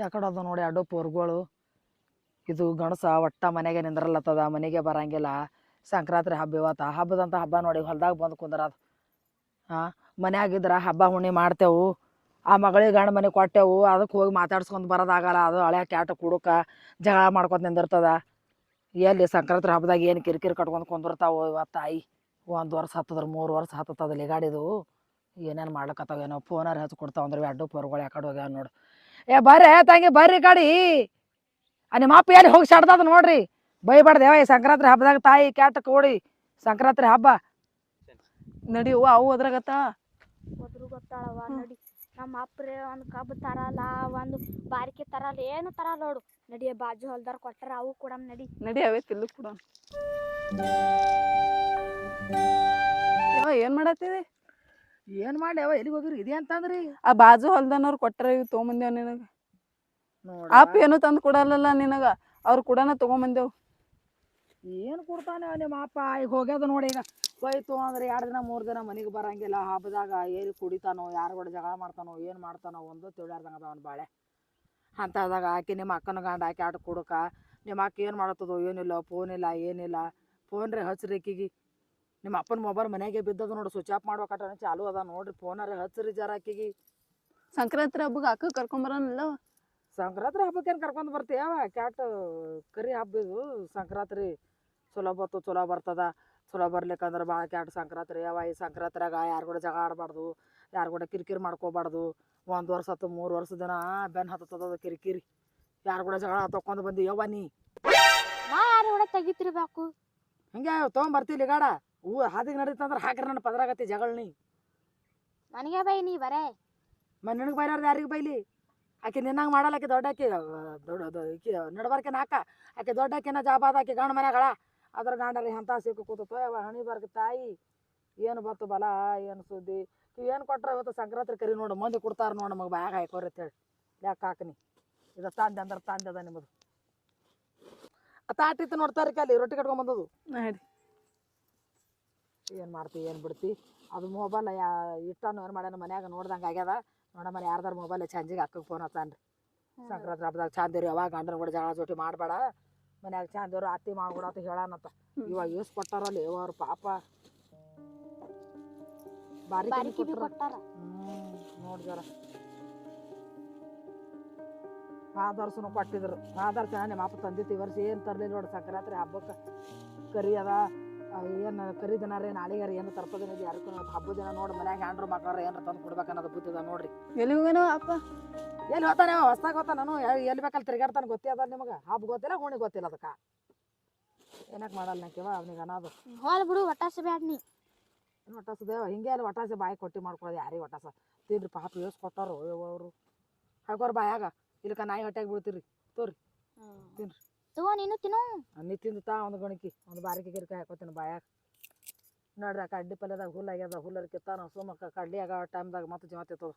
ಯಾಕಡೆ ಅದ ನೋಡಿ ಅಡ್ಡು ಪೋರ್ಗಳು. ಇದು ಗಣಸ ಒಟ್ಟ ಮನೆಗೆ ನಿಂದ್ರಲತ್ತದ, ಮನೆಗೆ ಬರಂಗಿಲ್ಲ. ಸಂಕ್ರಾಂತಿ ಹಬ್ಬ ಇವತ್ತ. ಹಬ್ಬದಂತ ಹಬ್ಬ ನೋಡಿ ಹೊಲ್ದಾಗ ಬಂದು ಕುಂದ್ರದ. ಹಾಂ ಮನ್ಯಾಗಿದ್ರೆ ಹಬ್ಬ ಹುಣ್ಣಿ ಮಾಡ್ತೇವು. ಆ ಮಗಳಿಗೆ ಗಂಡ ಮನೆ ಕೊಟ್ಟೆವು. ಅದಕ್ಕೆ ಹೋಗಿ ಮಾತಾಡ್ಸ್ಕೊಂಡ್ ಬರೋದಾಗಲ್ಲ ಅದು ಹಳೆ ಕ್ಯಾಟ ಕುಡುಕ ಜಗಳ ಮಾಡ್ಕೊತ ನಿಂದಿರ್ತದ. ಎಲ್ಲಿ ಸಂಕ್ರಾಂತಿ ಹಬ್ಬದಾಗ ಏನು ಕಿರಿಕಿರಿ ಕಟ್ಕೊಂಡು ಕುಂದಿರ್ತಾವು ಇವತ್ತು ತಾಯಿ? ಒಂದು ವರ್ಷ ಹತ್ತದ್ರ ಮೂರು ವರ್ಷ ಹತ್ತದ ಗಾಡಿದು ಏನೇನು ಮಾಡ್ಲಕತ್ತಾವ ಏನೋ ಫೋನಾರ ಹಚ್ಚಿ ಕೊಡ್ತಾವ ಅಂದ್ರೆ ಅಡ್ಡು ಪರ್ಗಳು ಯಾಕಡೆ ಹೋಗ್ಯಾವ ನೋಡು. ಏ ಬರ್ರಿ ತಂಗಿ ಬರ್ರಿ ಗಾಡಿ ಆ ನಿಮ್ಮ ಅಪ್ಪ ಎಲ್ಲಿ ಹೋಗಿ ಸಡ್ದದ ನೋಡ್ರಿ. ಬೈಬಾರ್ದು ಯಾವ ಈ ಸಂಕ್ರಾಂತಿ ಹಬ್ಬದಾಗ ತಾಯಿ ಕ್ಯಾಟ ಕೋಡಿ ಸಂಕ್ರಾಂತಿ ಹಬ್ಬ. ನಡಿ ಅವ್ವ ಅವು ಅದ್ರಾಗತ್ತ ಹೋದ್ರು ಗೊತ್ತಾಳವ ನಡಿ. ನಮ್ಮ ಅಪ್ಪರೆ ಒಂದು ಕಬ್ಬು ತರಲ್ಲ ಒಂದು ಬಾರಿಕೆ ತರಲ್ಲ ಏನು ತರಲ್ಲ ನೋಡು. ನಡಿ ಬಾಜು ಹೊಲ್ದಾರ ಕೊಟ್ಟಾರ ಅವು ಕೂಡ ನಡಿ. ನಡಿ ಅವೇ ತಿಲ್ಲು ಕೂಡ. ಏನ್ ಮಾಡತ್ತೀರಿ? ಏನು ಮಾಡಿ ಅವ ಎಲ್ಲಿಗೆ ಹೋಗಿರಿ? ಇದೆ ಅಂತಂದ್ರಿ? ಆ ಬಾಜು ಹೊಲ್ದನವ್ರು ಕೊಟ್ಟಾರ ಇವ್ ತೊಗೊಂಬಂದೇವ್ ನಿನಗ. ನೋಡ. ಅಪ್ಪ ಏನು ತಂದು ಕೊಡಲ್ಲ ನಿನಗ ಅವ್ರು ಕೂಡ ತಗೊಂಬಂದೇವ್. ಏನು ಕೊಡ್ತಾನೆ ಅವ ನಿಮ್ಮ ಅಪ್ಪ? ಈಗ ಹೋಗ್ಯದ ನೋಡಿ ಈಗ. ಹೋಯ್ತು ಅಂದ್ರೆ ಎರಡು ದಿನ ಮೂರು ದಿನ ಮನೆಗೆ ಬರಂಗಿಲ್ಲ. ಹಬ್ಬದಾಗ ಏನು ಕುಡಿತಾನೋ ಯಾರು ಕೂಡ ಜಗಳ ಮಾಡ್ತಾನೋ ಏನು ಮಾಡ್ತಾನೋ ಒಂದು ತಿಳಿಯಾರ್ದಂಗೆ ಅದ ಅವ್ನ ಬಾಳೆ. ಅಂಥದಾಗ ಆಕೆ ನಿಮ್ಮ ಅಕ್ಕನ ಗಂಡ ಆಕೆ ಆಟ ಕೊಡಕ ನಿಮ್ಮ ಅಕ್ಕ ಏನು ಮಾಡತ್ತದೋ ಏನಿಲ್ಲ ಫೋನ್ ಇಲ್ಲ ಏನಿಲ್ಲ. ಫೋನ್ ರೀ ಹಚ್ಚ್ರಿ ಆಕಿಗಿ ನಿಮ್ಮ ಅಪ್ಪನ ಮೊಬೈಲ್ ಮನೆಗೆ ಬಿದ್ದದ ನೋಡಿ ಸ್ವಿಚ್ ಆಫ್ ಮಾಡ್ಬೇಕಟ ಚಾಲು ಅದ ನೋಡ್ರಿ. ಫೋನಾರ ಹಚ್ಚ್ರಿ ಜರ ಆಕಿಗೆ ಸಂಕ್ರಾಂತಿ ಹಬ್ಬಕ್ಕೆ ಅಕ್ಕ ಕರ್ಕೊಂಬರಲ್ಲ ಸಂಕ್ರಾಂತಿ ಹಬ್ಬಕ್ಕೆ ಏನು ಕರ್ಕೊಂಡು ಬರ್ತೀಯವ ಕ್ಯಾಟ್ ಕರಿ ಹಬ್ಬ ಇದು. ಸಂಕ್ರಾಂತಿ ಚಲೋ ಬತ್ತು ಚಲೋ ಬರ್ತದ. ಚಲೋ ಬರ್ಲಿಕ್ಕಂದ್ರೆ ಭಾಳ ಕೆಟ್ಟ ಸಂಕ್ರಾಂತಿ ಅವ ಈ ಸಂಕ್ರಾಂತಿಯಾಗ ಯಾರು ಕೂಡ ಜಗ ಆಡಬಾರ್ದು ಯಾರು ಕೂಡ ಕಿರಿಕಿರಿ ಮಾಡ್ಕೋಬಾರ್ದು. ಒಂದು ವರ್ಷ ಹತ್ತು ಮೂರು ವರ್ಷ ದಿನ ಬೆನ್ನು ಹತ್ತದ ಕಿರಿಕಿರಿ. ಯಾರು ಕೂಡ ಜಗಳ ತೊಗೊಂಡು ಬಂದು ಯವ್ವ ನೀ? ಕೂಡ ಯಾರು ಕೂಡ ತೆಗಿತಿರ್ಬೇಕು? ಹಂಗೆ ತೊಗೊಂಬರ್ತೀಲಿ ಗಾಡ ಹೂ ಹಾದಿಗೆ ನಡೀತಂದ್ರೆ ಹಾಕ್ರಿ ನನ್ನ ಪದರಾಗತ್ತಿ ಜಗಳ ನೀ. ನನಗೆ ಬೈ ನೀ ಬರೇ. ಮ ನಿನಗೆ ಬೈಲಾರ್ದು ಯಾರಿಗೆ ಬೈಲಿ? ಆಕೆ ನಿನ್ನಂಗೆ ಮಾಡಲ್ಲ ಆಕೆ ದೊಡ್ಡ ಆಕೆ ದೊಡ್ಡ ನಡ್ಬಾರ್ಕೆ ನಾಕ ಆಕೆ ದೊಡ್ಡ ಆಕೆನ ಜಾಬಾದ ಆಕೆ ಗಂಡ ಮನೆಗಳ ಅದ್ರ ಗಾಂಡರಿ ಎಂಥ ಸಿಕ್ಕು ಕೂತು ಅವ ಹಣಿ ಬರ್ಗ ತಾಯಿ ಏನು ಬತ್ತು ಬಲ ಏನು ಸುದ್ದಿ? ಏನು ಕೊಟ್ರೆ ಇವತ್ತು ಸಂಕ್ರಾಂತಿ ಕರಿ ನೋಡು ಮಂದಿ ಕೊಡ್ತಾರೆ ನೋಡು ನಮಗೆ ಬ್ಯಾಗ ಹಾಕೋರಿ ಅಂತೇಳಿ ಯಾಕೆ ಹಾಕನಿ? ಇದು ತಂದೆ ಅಂದ್ರೆ ತಂದೆ ಅದ ನಿಮ್ಮದು ತಾಟಿತ್ತು ನೋಡ್ತಾರೆ ಅಲ್ಲಿ ರೊಟ್ಟಿ ಕಟ್ಕೊಂಡ್ ಬಂದದು ಹೇಳಿ ಏನು ಮಾಡ್ತಿ ಏನು ಬಿಡ್ತಿ? ಅದು ಮೊಬೈಲ್ ಯಾ ಇಟ್ಟನು ಏನು ಮಾಡ್ಯಾನ ಮನ್ಯಾಗ ನೋಡ್ದಂಗೆ ಆಗ್ಯದ. ನೋಡ ಮನೆ ಯಾರ್ದಾರ ಮೊಬೈಲ್ ಚಂಜಿಗೆ ಹಾಕಕ್ಕೆ ಫೋನ್ ಹತ್ತಾನ್ರಿ ಸಂಕ್ರಾಂತಿ ಹಬ್ಬದಾಗ ಚಂದಿರಿ ಅವಾಗ ಗಂಡನ ಕೂಡ ಜಗಳ ಜೋಟಿ ಮಾಡಬೇಡ. ಮನ್ಯಾಗ ಚಂದಿರು ಅತ್ತಿ ಮಾಡ್ಬಿಡತ್ತ ಹೇಳಾನತ್ತ ಇವಾಗ ಯೂಸ್ ಕೊಟ್ಟಾರಲ್ಲಿ ಅವ್ರ ಪಾಪ. ಬಾರಿ ಕೊಟ್ಟಾರ. ಹ್ಮ್ ನೋಡ್ ಜರ. ಆದರ್ಸನು ಕೊಟ್ಟಿದ್ರು. ಪಾದರ್ಸ ನಿಮ್ಮ ಅಪ್ಪ ತಂದಿತ್ತು ಈ ವರ್ಷ ಏನು ತರ್ಲಿಲ್ಲ ನೋಡಿ ಸಂಕ್ರಾಂತಿ ಹಬ್ಬಕ್ಕೆ. ಕರಿ ಅದ. ಏನು ಕರಿ ದಿನ ರೀ ನಾಳೆಗಾರ ಏನು ತರ್ಪದಿನ ಯಾರಕ್ಕೂ ಹಬ್ಬದ ದಿನ ನೋಡಿ ಮನ್ಯಾಗ ಹ್ಯಾಂಡ್ರು ಮಕ್ಕಳ ಏನಾರ ತಂದು ಕೊಡ್ಬೇಕನ್ನೋದು ಬುದ್ಧಿದ ನೋಡ್ರಿ. ಅಪ್ಪ? ಎಲ್ಲಿ ಹೋತಾನೆ ಹೊಸ್ದಾಗ ಹೋತ ನಾನು ಎಲ್ಲಿ ಬೇಕಲ್ಲಿ ತಿರ್ಗಾಡ್ತಾನೆ ಗೊತ್ತೇ ಅದ ನಿಮಗೆ. ಹಬ್ಬ ಗೊತ್ತಿಲ್ಲ ಹುಣಿ ಗೊತ್ತಿಲ್ಲ ಅದಕ್ಕೆ. ಏನಕ್ಕೆ ಮಾಡಲ್ಲ ನಾಕಿವ ಅವ್ನಿಗೆ ಅನ್ನೋದು ಹಾಲು ಬಿಡು ಒಟ್ಟಾಸೆ ಬ್ಯಾಡ ನೀ. ಏನು ಒಟ್ಟಾಸದೇವ ಹಿಂಗೆ ಅಲ್ಲಿ ಒಟ್ಟಾಸೆ ಬಾಯಿ ಕೊಟ್ಟಿ ಮಾಡ್ಕೊಳ್ಳೋದು ಯಾರಿಗೆ ಒಟ್ಟಾಸ ತಿನ್ರಿ ಪಾಪ ಯೋಸ್ ಕೊಟ್ಟಾರು ಅವರು. ಹಾಕೋರು ಬಾಯಾಗ. ಇಲ್ಲಕ ನಾಯಿ ಹೊಟ್ಟೆಗೆ ತೋರಿ ತಿನ್ರಿ. ತಗೋ ನೀನು ತಿನ್ನು. ನೀ ತಿಂದು ತಾ ಒಂದು ಗಣಕಿ. ಒಂದು ಬಾರಿಕೆ ಗಿರಿಕೆ ಹಾಕೋತೀನಿ ಬಾಯಾಗ. ನೋಡ್ರಿ ಆ ಕಡ್ಡಿ ಪಲ್ಯದಾಗ ಹುಲ್ಲು ಆಗ್ಯದ ಹುಲ್ಲರ ಕಿತ್ತಾನ ಸುಮ್ಮಕ್ಕ ಕಡ್ಡಿ ಆಗ ಟೈಮ್ದಾಗ ಮತ್ತೆ ಜೀವ ತಿತ್ತದ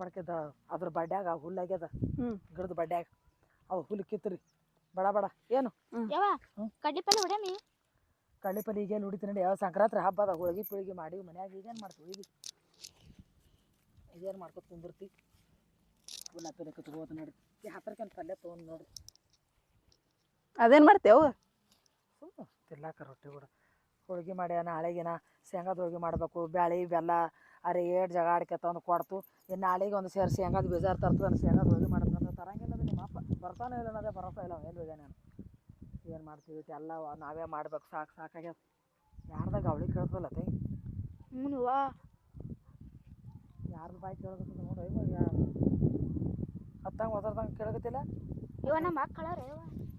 ಬಡಕಿದ್ದ ಅದ್ರ ಬಡ್ಯಾಗ ಆ ಆಗ್ಯದ. ಹ್ಮ್. ಗಿಡದ ಬಡ್ಯಾಗ. ಅವು ಹುಲ್ಲು ಕಿತ್ರಿ ಬಡ ಬಡ. ಏನು? ಯಾವ ಕಡ್ಲಿ ಪಲ್ಲೆ ಹೊಡ್ಯಾಮಿ ಕಡ್ಲಿ ಪಲ್ಲೆ ಈಗೇನು ನೋಡಿ. ಯಾವ ಸಂಕ್ರಾಂತಿ ಹಬ್ಬ ಅದ. ಹೋಳಿಗೆ ಪೀಳಿಗೆ ಮಾಡಿ ಮನ್ಯಾಗ ಈಗೇನು ಮಾಡ್ತೀವಿ? ಈಗ ಇದೇನು ಮಾಡ್ಕೊತ ಕುಂದಿರ್ತಿ? ಹುಲ್ಲ ಪಲ್ಲೆ ಕತ್ಕೋತ ನೋಡಿ ಈ ಹತ್ರಕ್ಕೇನು ಪಲ್ಯ ತೊಗೊಂಡು ನೋಡಿ ಅದೇನ್ ಮಾಡ್ತೇವ ಸುಮ್ಮನೆ ತಿರ್ಲಾಕ ರೊಟ್ಟಿ ಕೂಡ. ಹೋಳಿಗೆ ಮಾಡ್ಯಾನ ನಾಳೆಗಿನ ಶೇಂಗಾದ ಹೋಳಿಗೆ ಮಾಡಬೇಕು ಬ್ಯಾಳಿ ಬೆಲ್ಲ ಅರೆ ಏಟ್ ಜಗ ಆಡ್ಕೆ ತಂದು ಕೊಡ್ತು. ಇನ್ನು ನಾಳೆಗೆ ಒಂದು ಸೇರಿ ಶೇಂಗಾದ ಬೀಜ ತರ್ತದ ಶೇಂಗಾದ ಹೋಳ್ಗೆ ಅಂತ ತರಂಗಿಲ್ಲ ಅದು ನಿಮ್ಮ ಅಪ್ಪ ಬರ್ತಾನೆ ಇಲ್ಲ ಅನ್ನೋದೇ ಬರಸ ಇಲ್ಲ ಏನು ಹೋಗ್ಯ ನಾನು? ಏನು ಮಾಡ್ತೀವಿ ಎಲ್ಲ ನಾವೇ ಮಾಡ್ಬೇಕು ಸಾಕು ಸಾಕಾಗ್ಯದ. ಯಾರ್ದಾಗ ಅವಳಿ ಕೇಳ್ತಲ್ಲ ತೈ ಹ್ಞೂ ವಾ ಯಾರ್ದು ಬಾಯಿ ಕೇಳಕತ್ತದ ನೋಡಿ ಇವಾಗ ಯಾರು ಹತ್ತಂಗೆ ಒದರ್ದಂಗೆ ಕೇಳಕತ್ತಿಲ್ಲ? ಇವ ನಮ್ಮ ಮಕ್ಕಳ ರೀ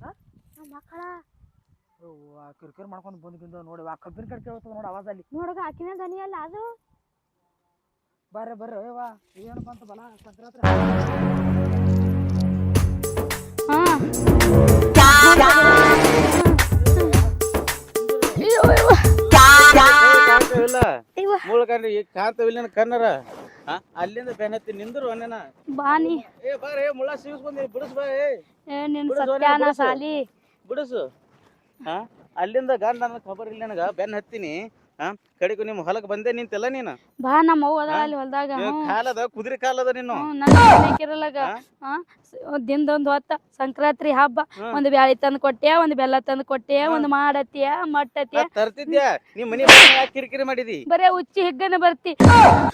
ಹಾಂ ನಮ್ಮ ಮಕ್ಕಳ ಕಿರಿಕಿರಿ ಮಾಡ್ಕೊಂಡು ಬಂದು ಬಿಂದು ನೋಡಿ ಆ ಕಬ್ಬಿನ ಕಡೆ ಕೇಳ್ತದೆ ನೋಡಿ ಅವಾಜಲ್ಲಿ. ನೋಡಗ ಆಕಿನ ದನಿ ಅಲ್ಲ ಅದು? ಬರ್ರಿ ಬರ್ರಿ. ಅಯ್ಯವಾ ಏನು ಬಂತು ಬಲ? ಸಂಕ್ರಾಂತಿ. ಮೂಳ ಈಗ ಕಾಣ್ತಾವಿಲ್ಲ ಹಾ ಅಲ್ಲಿಂದ ಬೆನ್ನತ್ತಿ ನಿಂದ್ರು ಬಾನಿ ಏ ಬಾರ ಏ ಮುಳ್ಳ ಸಿಗಿಸ್ ಬಂದಿ. ಬಿಡಿಸ್ ಬಾ ಏ. ಏ ನಿನ್ ಬಿಡು, ಸತ್ಯಾನ ಬಿಡು. ಸಾಲಿ. ಬಿಡಿಸು. ಹಾ ಅಲ್ಲಿಂದ ಗಂಡ ನನ್ನ ಖಬರ್ ಇಲ್ಲ ನನಗೆ. ಬೆನ್ ಹತ್ತೀನಿ. ಹಾ ಕಡೆಗೂ ನಿಮ್ ಹೊಲಕ್ ಬಂದೆ ನಿಂತಲ್ಲ ನೀನು? ಬಾ ನಮ್ಮ ಅವ್ವ ಅದಾಳ ಅಲ್ಲಿ ಹೊಲ್ದಾಗ. ಕಾಲದ ಕುದುರೆ ಕಾಲದ ನೀನು? ನನ್ನ ದಿನದೊಂದು ಹೊತ್ತ ಸಂಕ್ರಾಂತಿ ಹಬ್ಬ. ಹ್ಮ್. ಒಂದ್ ಬ್ಯಾಳಿ ತಂದ್ ಕೊಟ್ಟೆ ಒಂದ್ ಬೆಲ್ಲ ತಂದ್ ಕೊಟ್ಟೆ ಒಂದ್ ಮಾಡತ್ಯ ಮಟ್ಟತ್ಯ. ನಾ ತರ್ತಿದ್ಯಾ? ನೀ ಮನಿ ಯಾಕೆ ಕಿರಿಕಿರಿ ಮಾಡಿದಿ? ಬರೇ ಉಚ್ಚಿ ಹಿಗ್ಗನ ಬರ್ತಿ.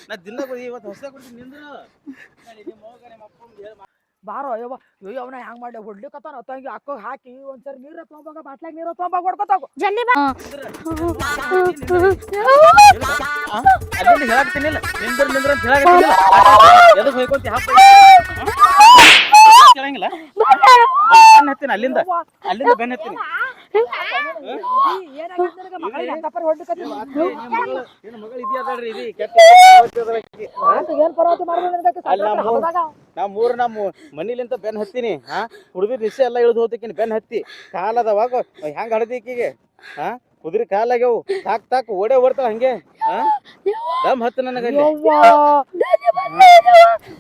ನಾ ದಿನ ಇವತ್ತು ಹೊಸ ಕೊಡ್ತೀನಿ ನಿಂದ್ರು. ನಿಮ್ಮ ಅವ್ವಗ ನಿಮ್ಮ ಅಪ್ಪಂಗ್ ಹೇಳ್ ಮಾ- ಬಾರೋ ಅಯ್ಯೋ ಅಯ್ಯೋ ಅವನ ಹ್ಯಾಂಗ ಮಾಡಿ ಹೊಡ್ಲಿಕತ್ತಾನ? ತಂಗಿ ಅಕ್ಕ ಹಾಕಿ ಒಂದ್ಸರಿ ನೀರ ತೊಗೊಂಬಾಗ ಬಾಟ್ಲಾಗ ನೀರ ತೊಗೊಂಬಾಗ ಹೊಡ್ಕೊತಾಗು ಜಲ್ದಿ ಬಾ. ಆ? ಅಲ್ಲಿಂದ ನಿಂದ್ರ ನಿಂದ್ರ ಅಂತ ಹೇಳಾಕತ್ತೀನಿಲ್ಲ. ಎದಕ್ ಹೋಯ್ಕೊಂತಿ? ಹಾಕ ಕೇಳಂಗಿಲ್ಲ? ಹತ್ತೀನಿ ಅಲ್ಲಿಂದ. ಅಲ್ಲಿಂದ ಬೆನ್ ಹತ್ತೀನಿ. ಮಗಳಿಗೆ ಅಂತಪರಿ ಹೊಡ್ಲಿಕತ್ತಿ ನಿಮ್ ಮಗಳು ನಿನ್ ಇದಿ ಅದಾಳ್ರಿ ಇದಿ ಕೆಟ್ಟ ಏನ್ ಪರವಾತಿ ಮಾಡ್ದೆ ನಿನಗೆ ನಮ್ಮ ಮನಿಲಿಂತ ಬೆನ್ ಹತ್ತಿನಿ ಹಾ ಹುಡುಗಿ ನಿಶೆ ಎಲ್ಲ ಇಳಿದು ಹೋಗ್ತಿಕಿನಿ ಬೆನ್ ಹತ್ತಿ ಕಾಲದವಾಗ ಹೆಂಗ್ ಹಡದಿಕ್ಕಿಗೆ ಹಾ ಕುದುರೆ ಕಾಲಾಗ್ಯವು. ತಾಕ್ ತಾಕ್ ಓಡೇ ಓಡ್ತಾಳ ಹಂಗೆ ದಮ್ ಹತ್ತು ನನಗೆ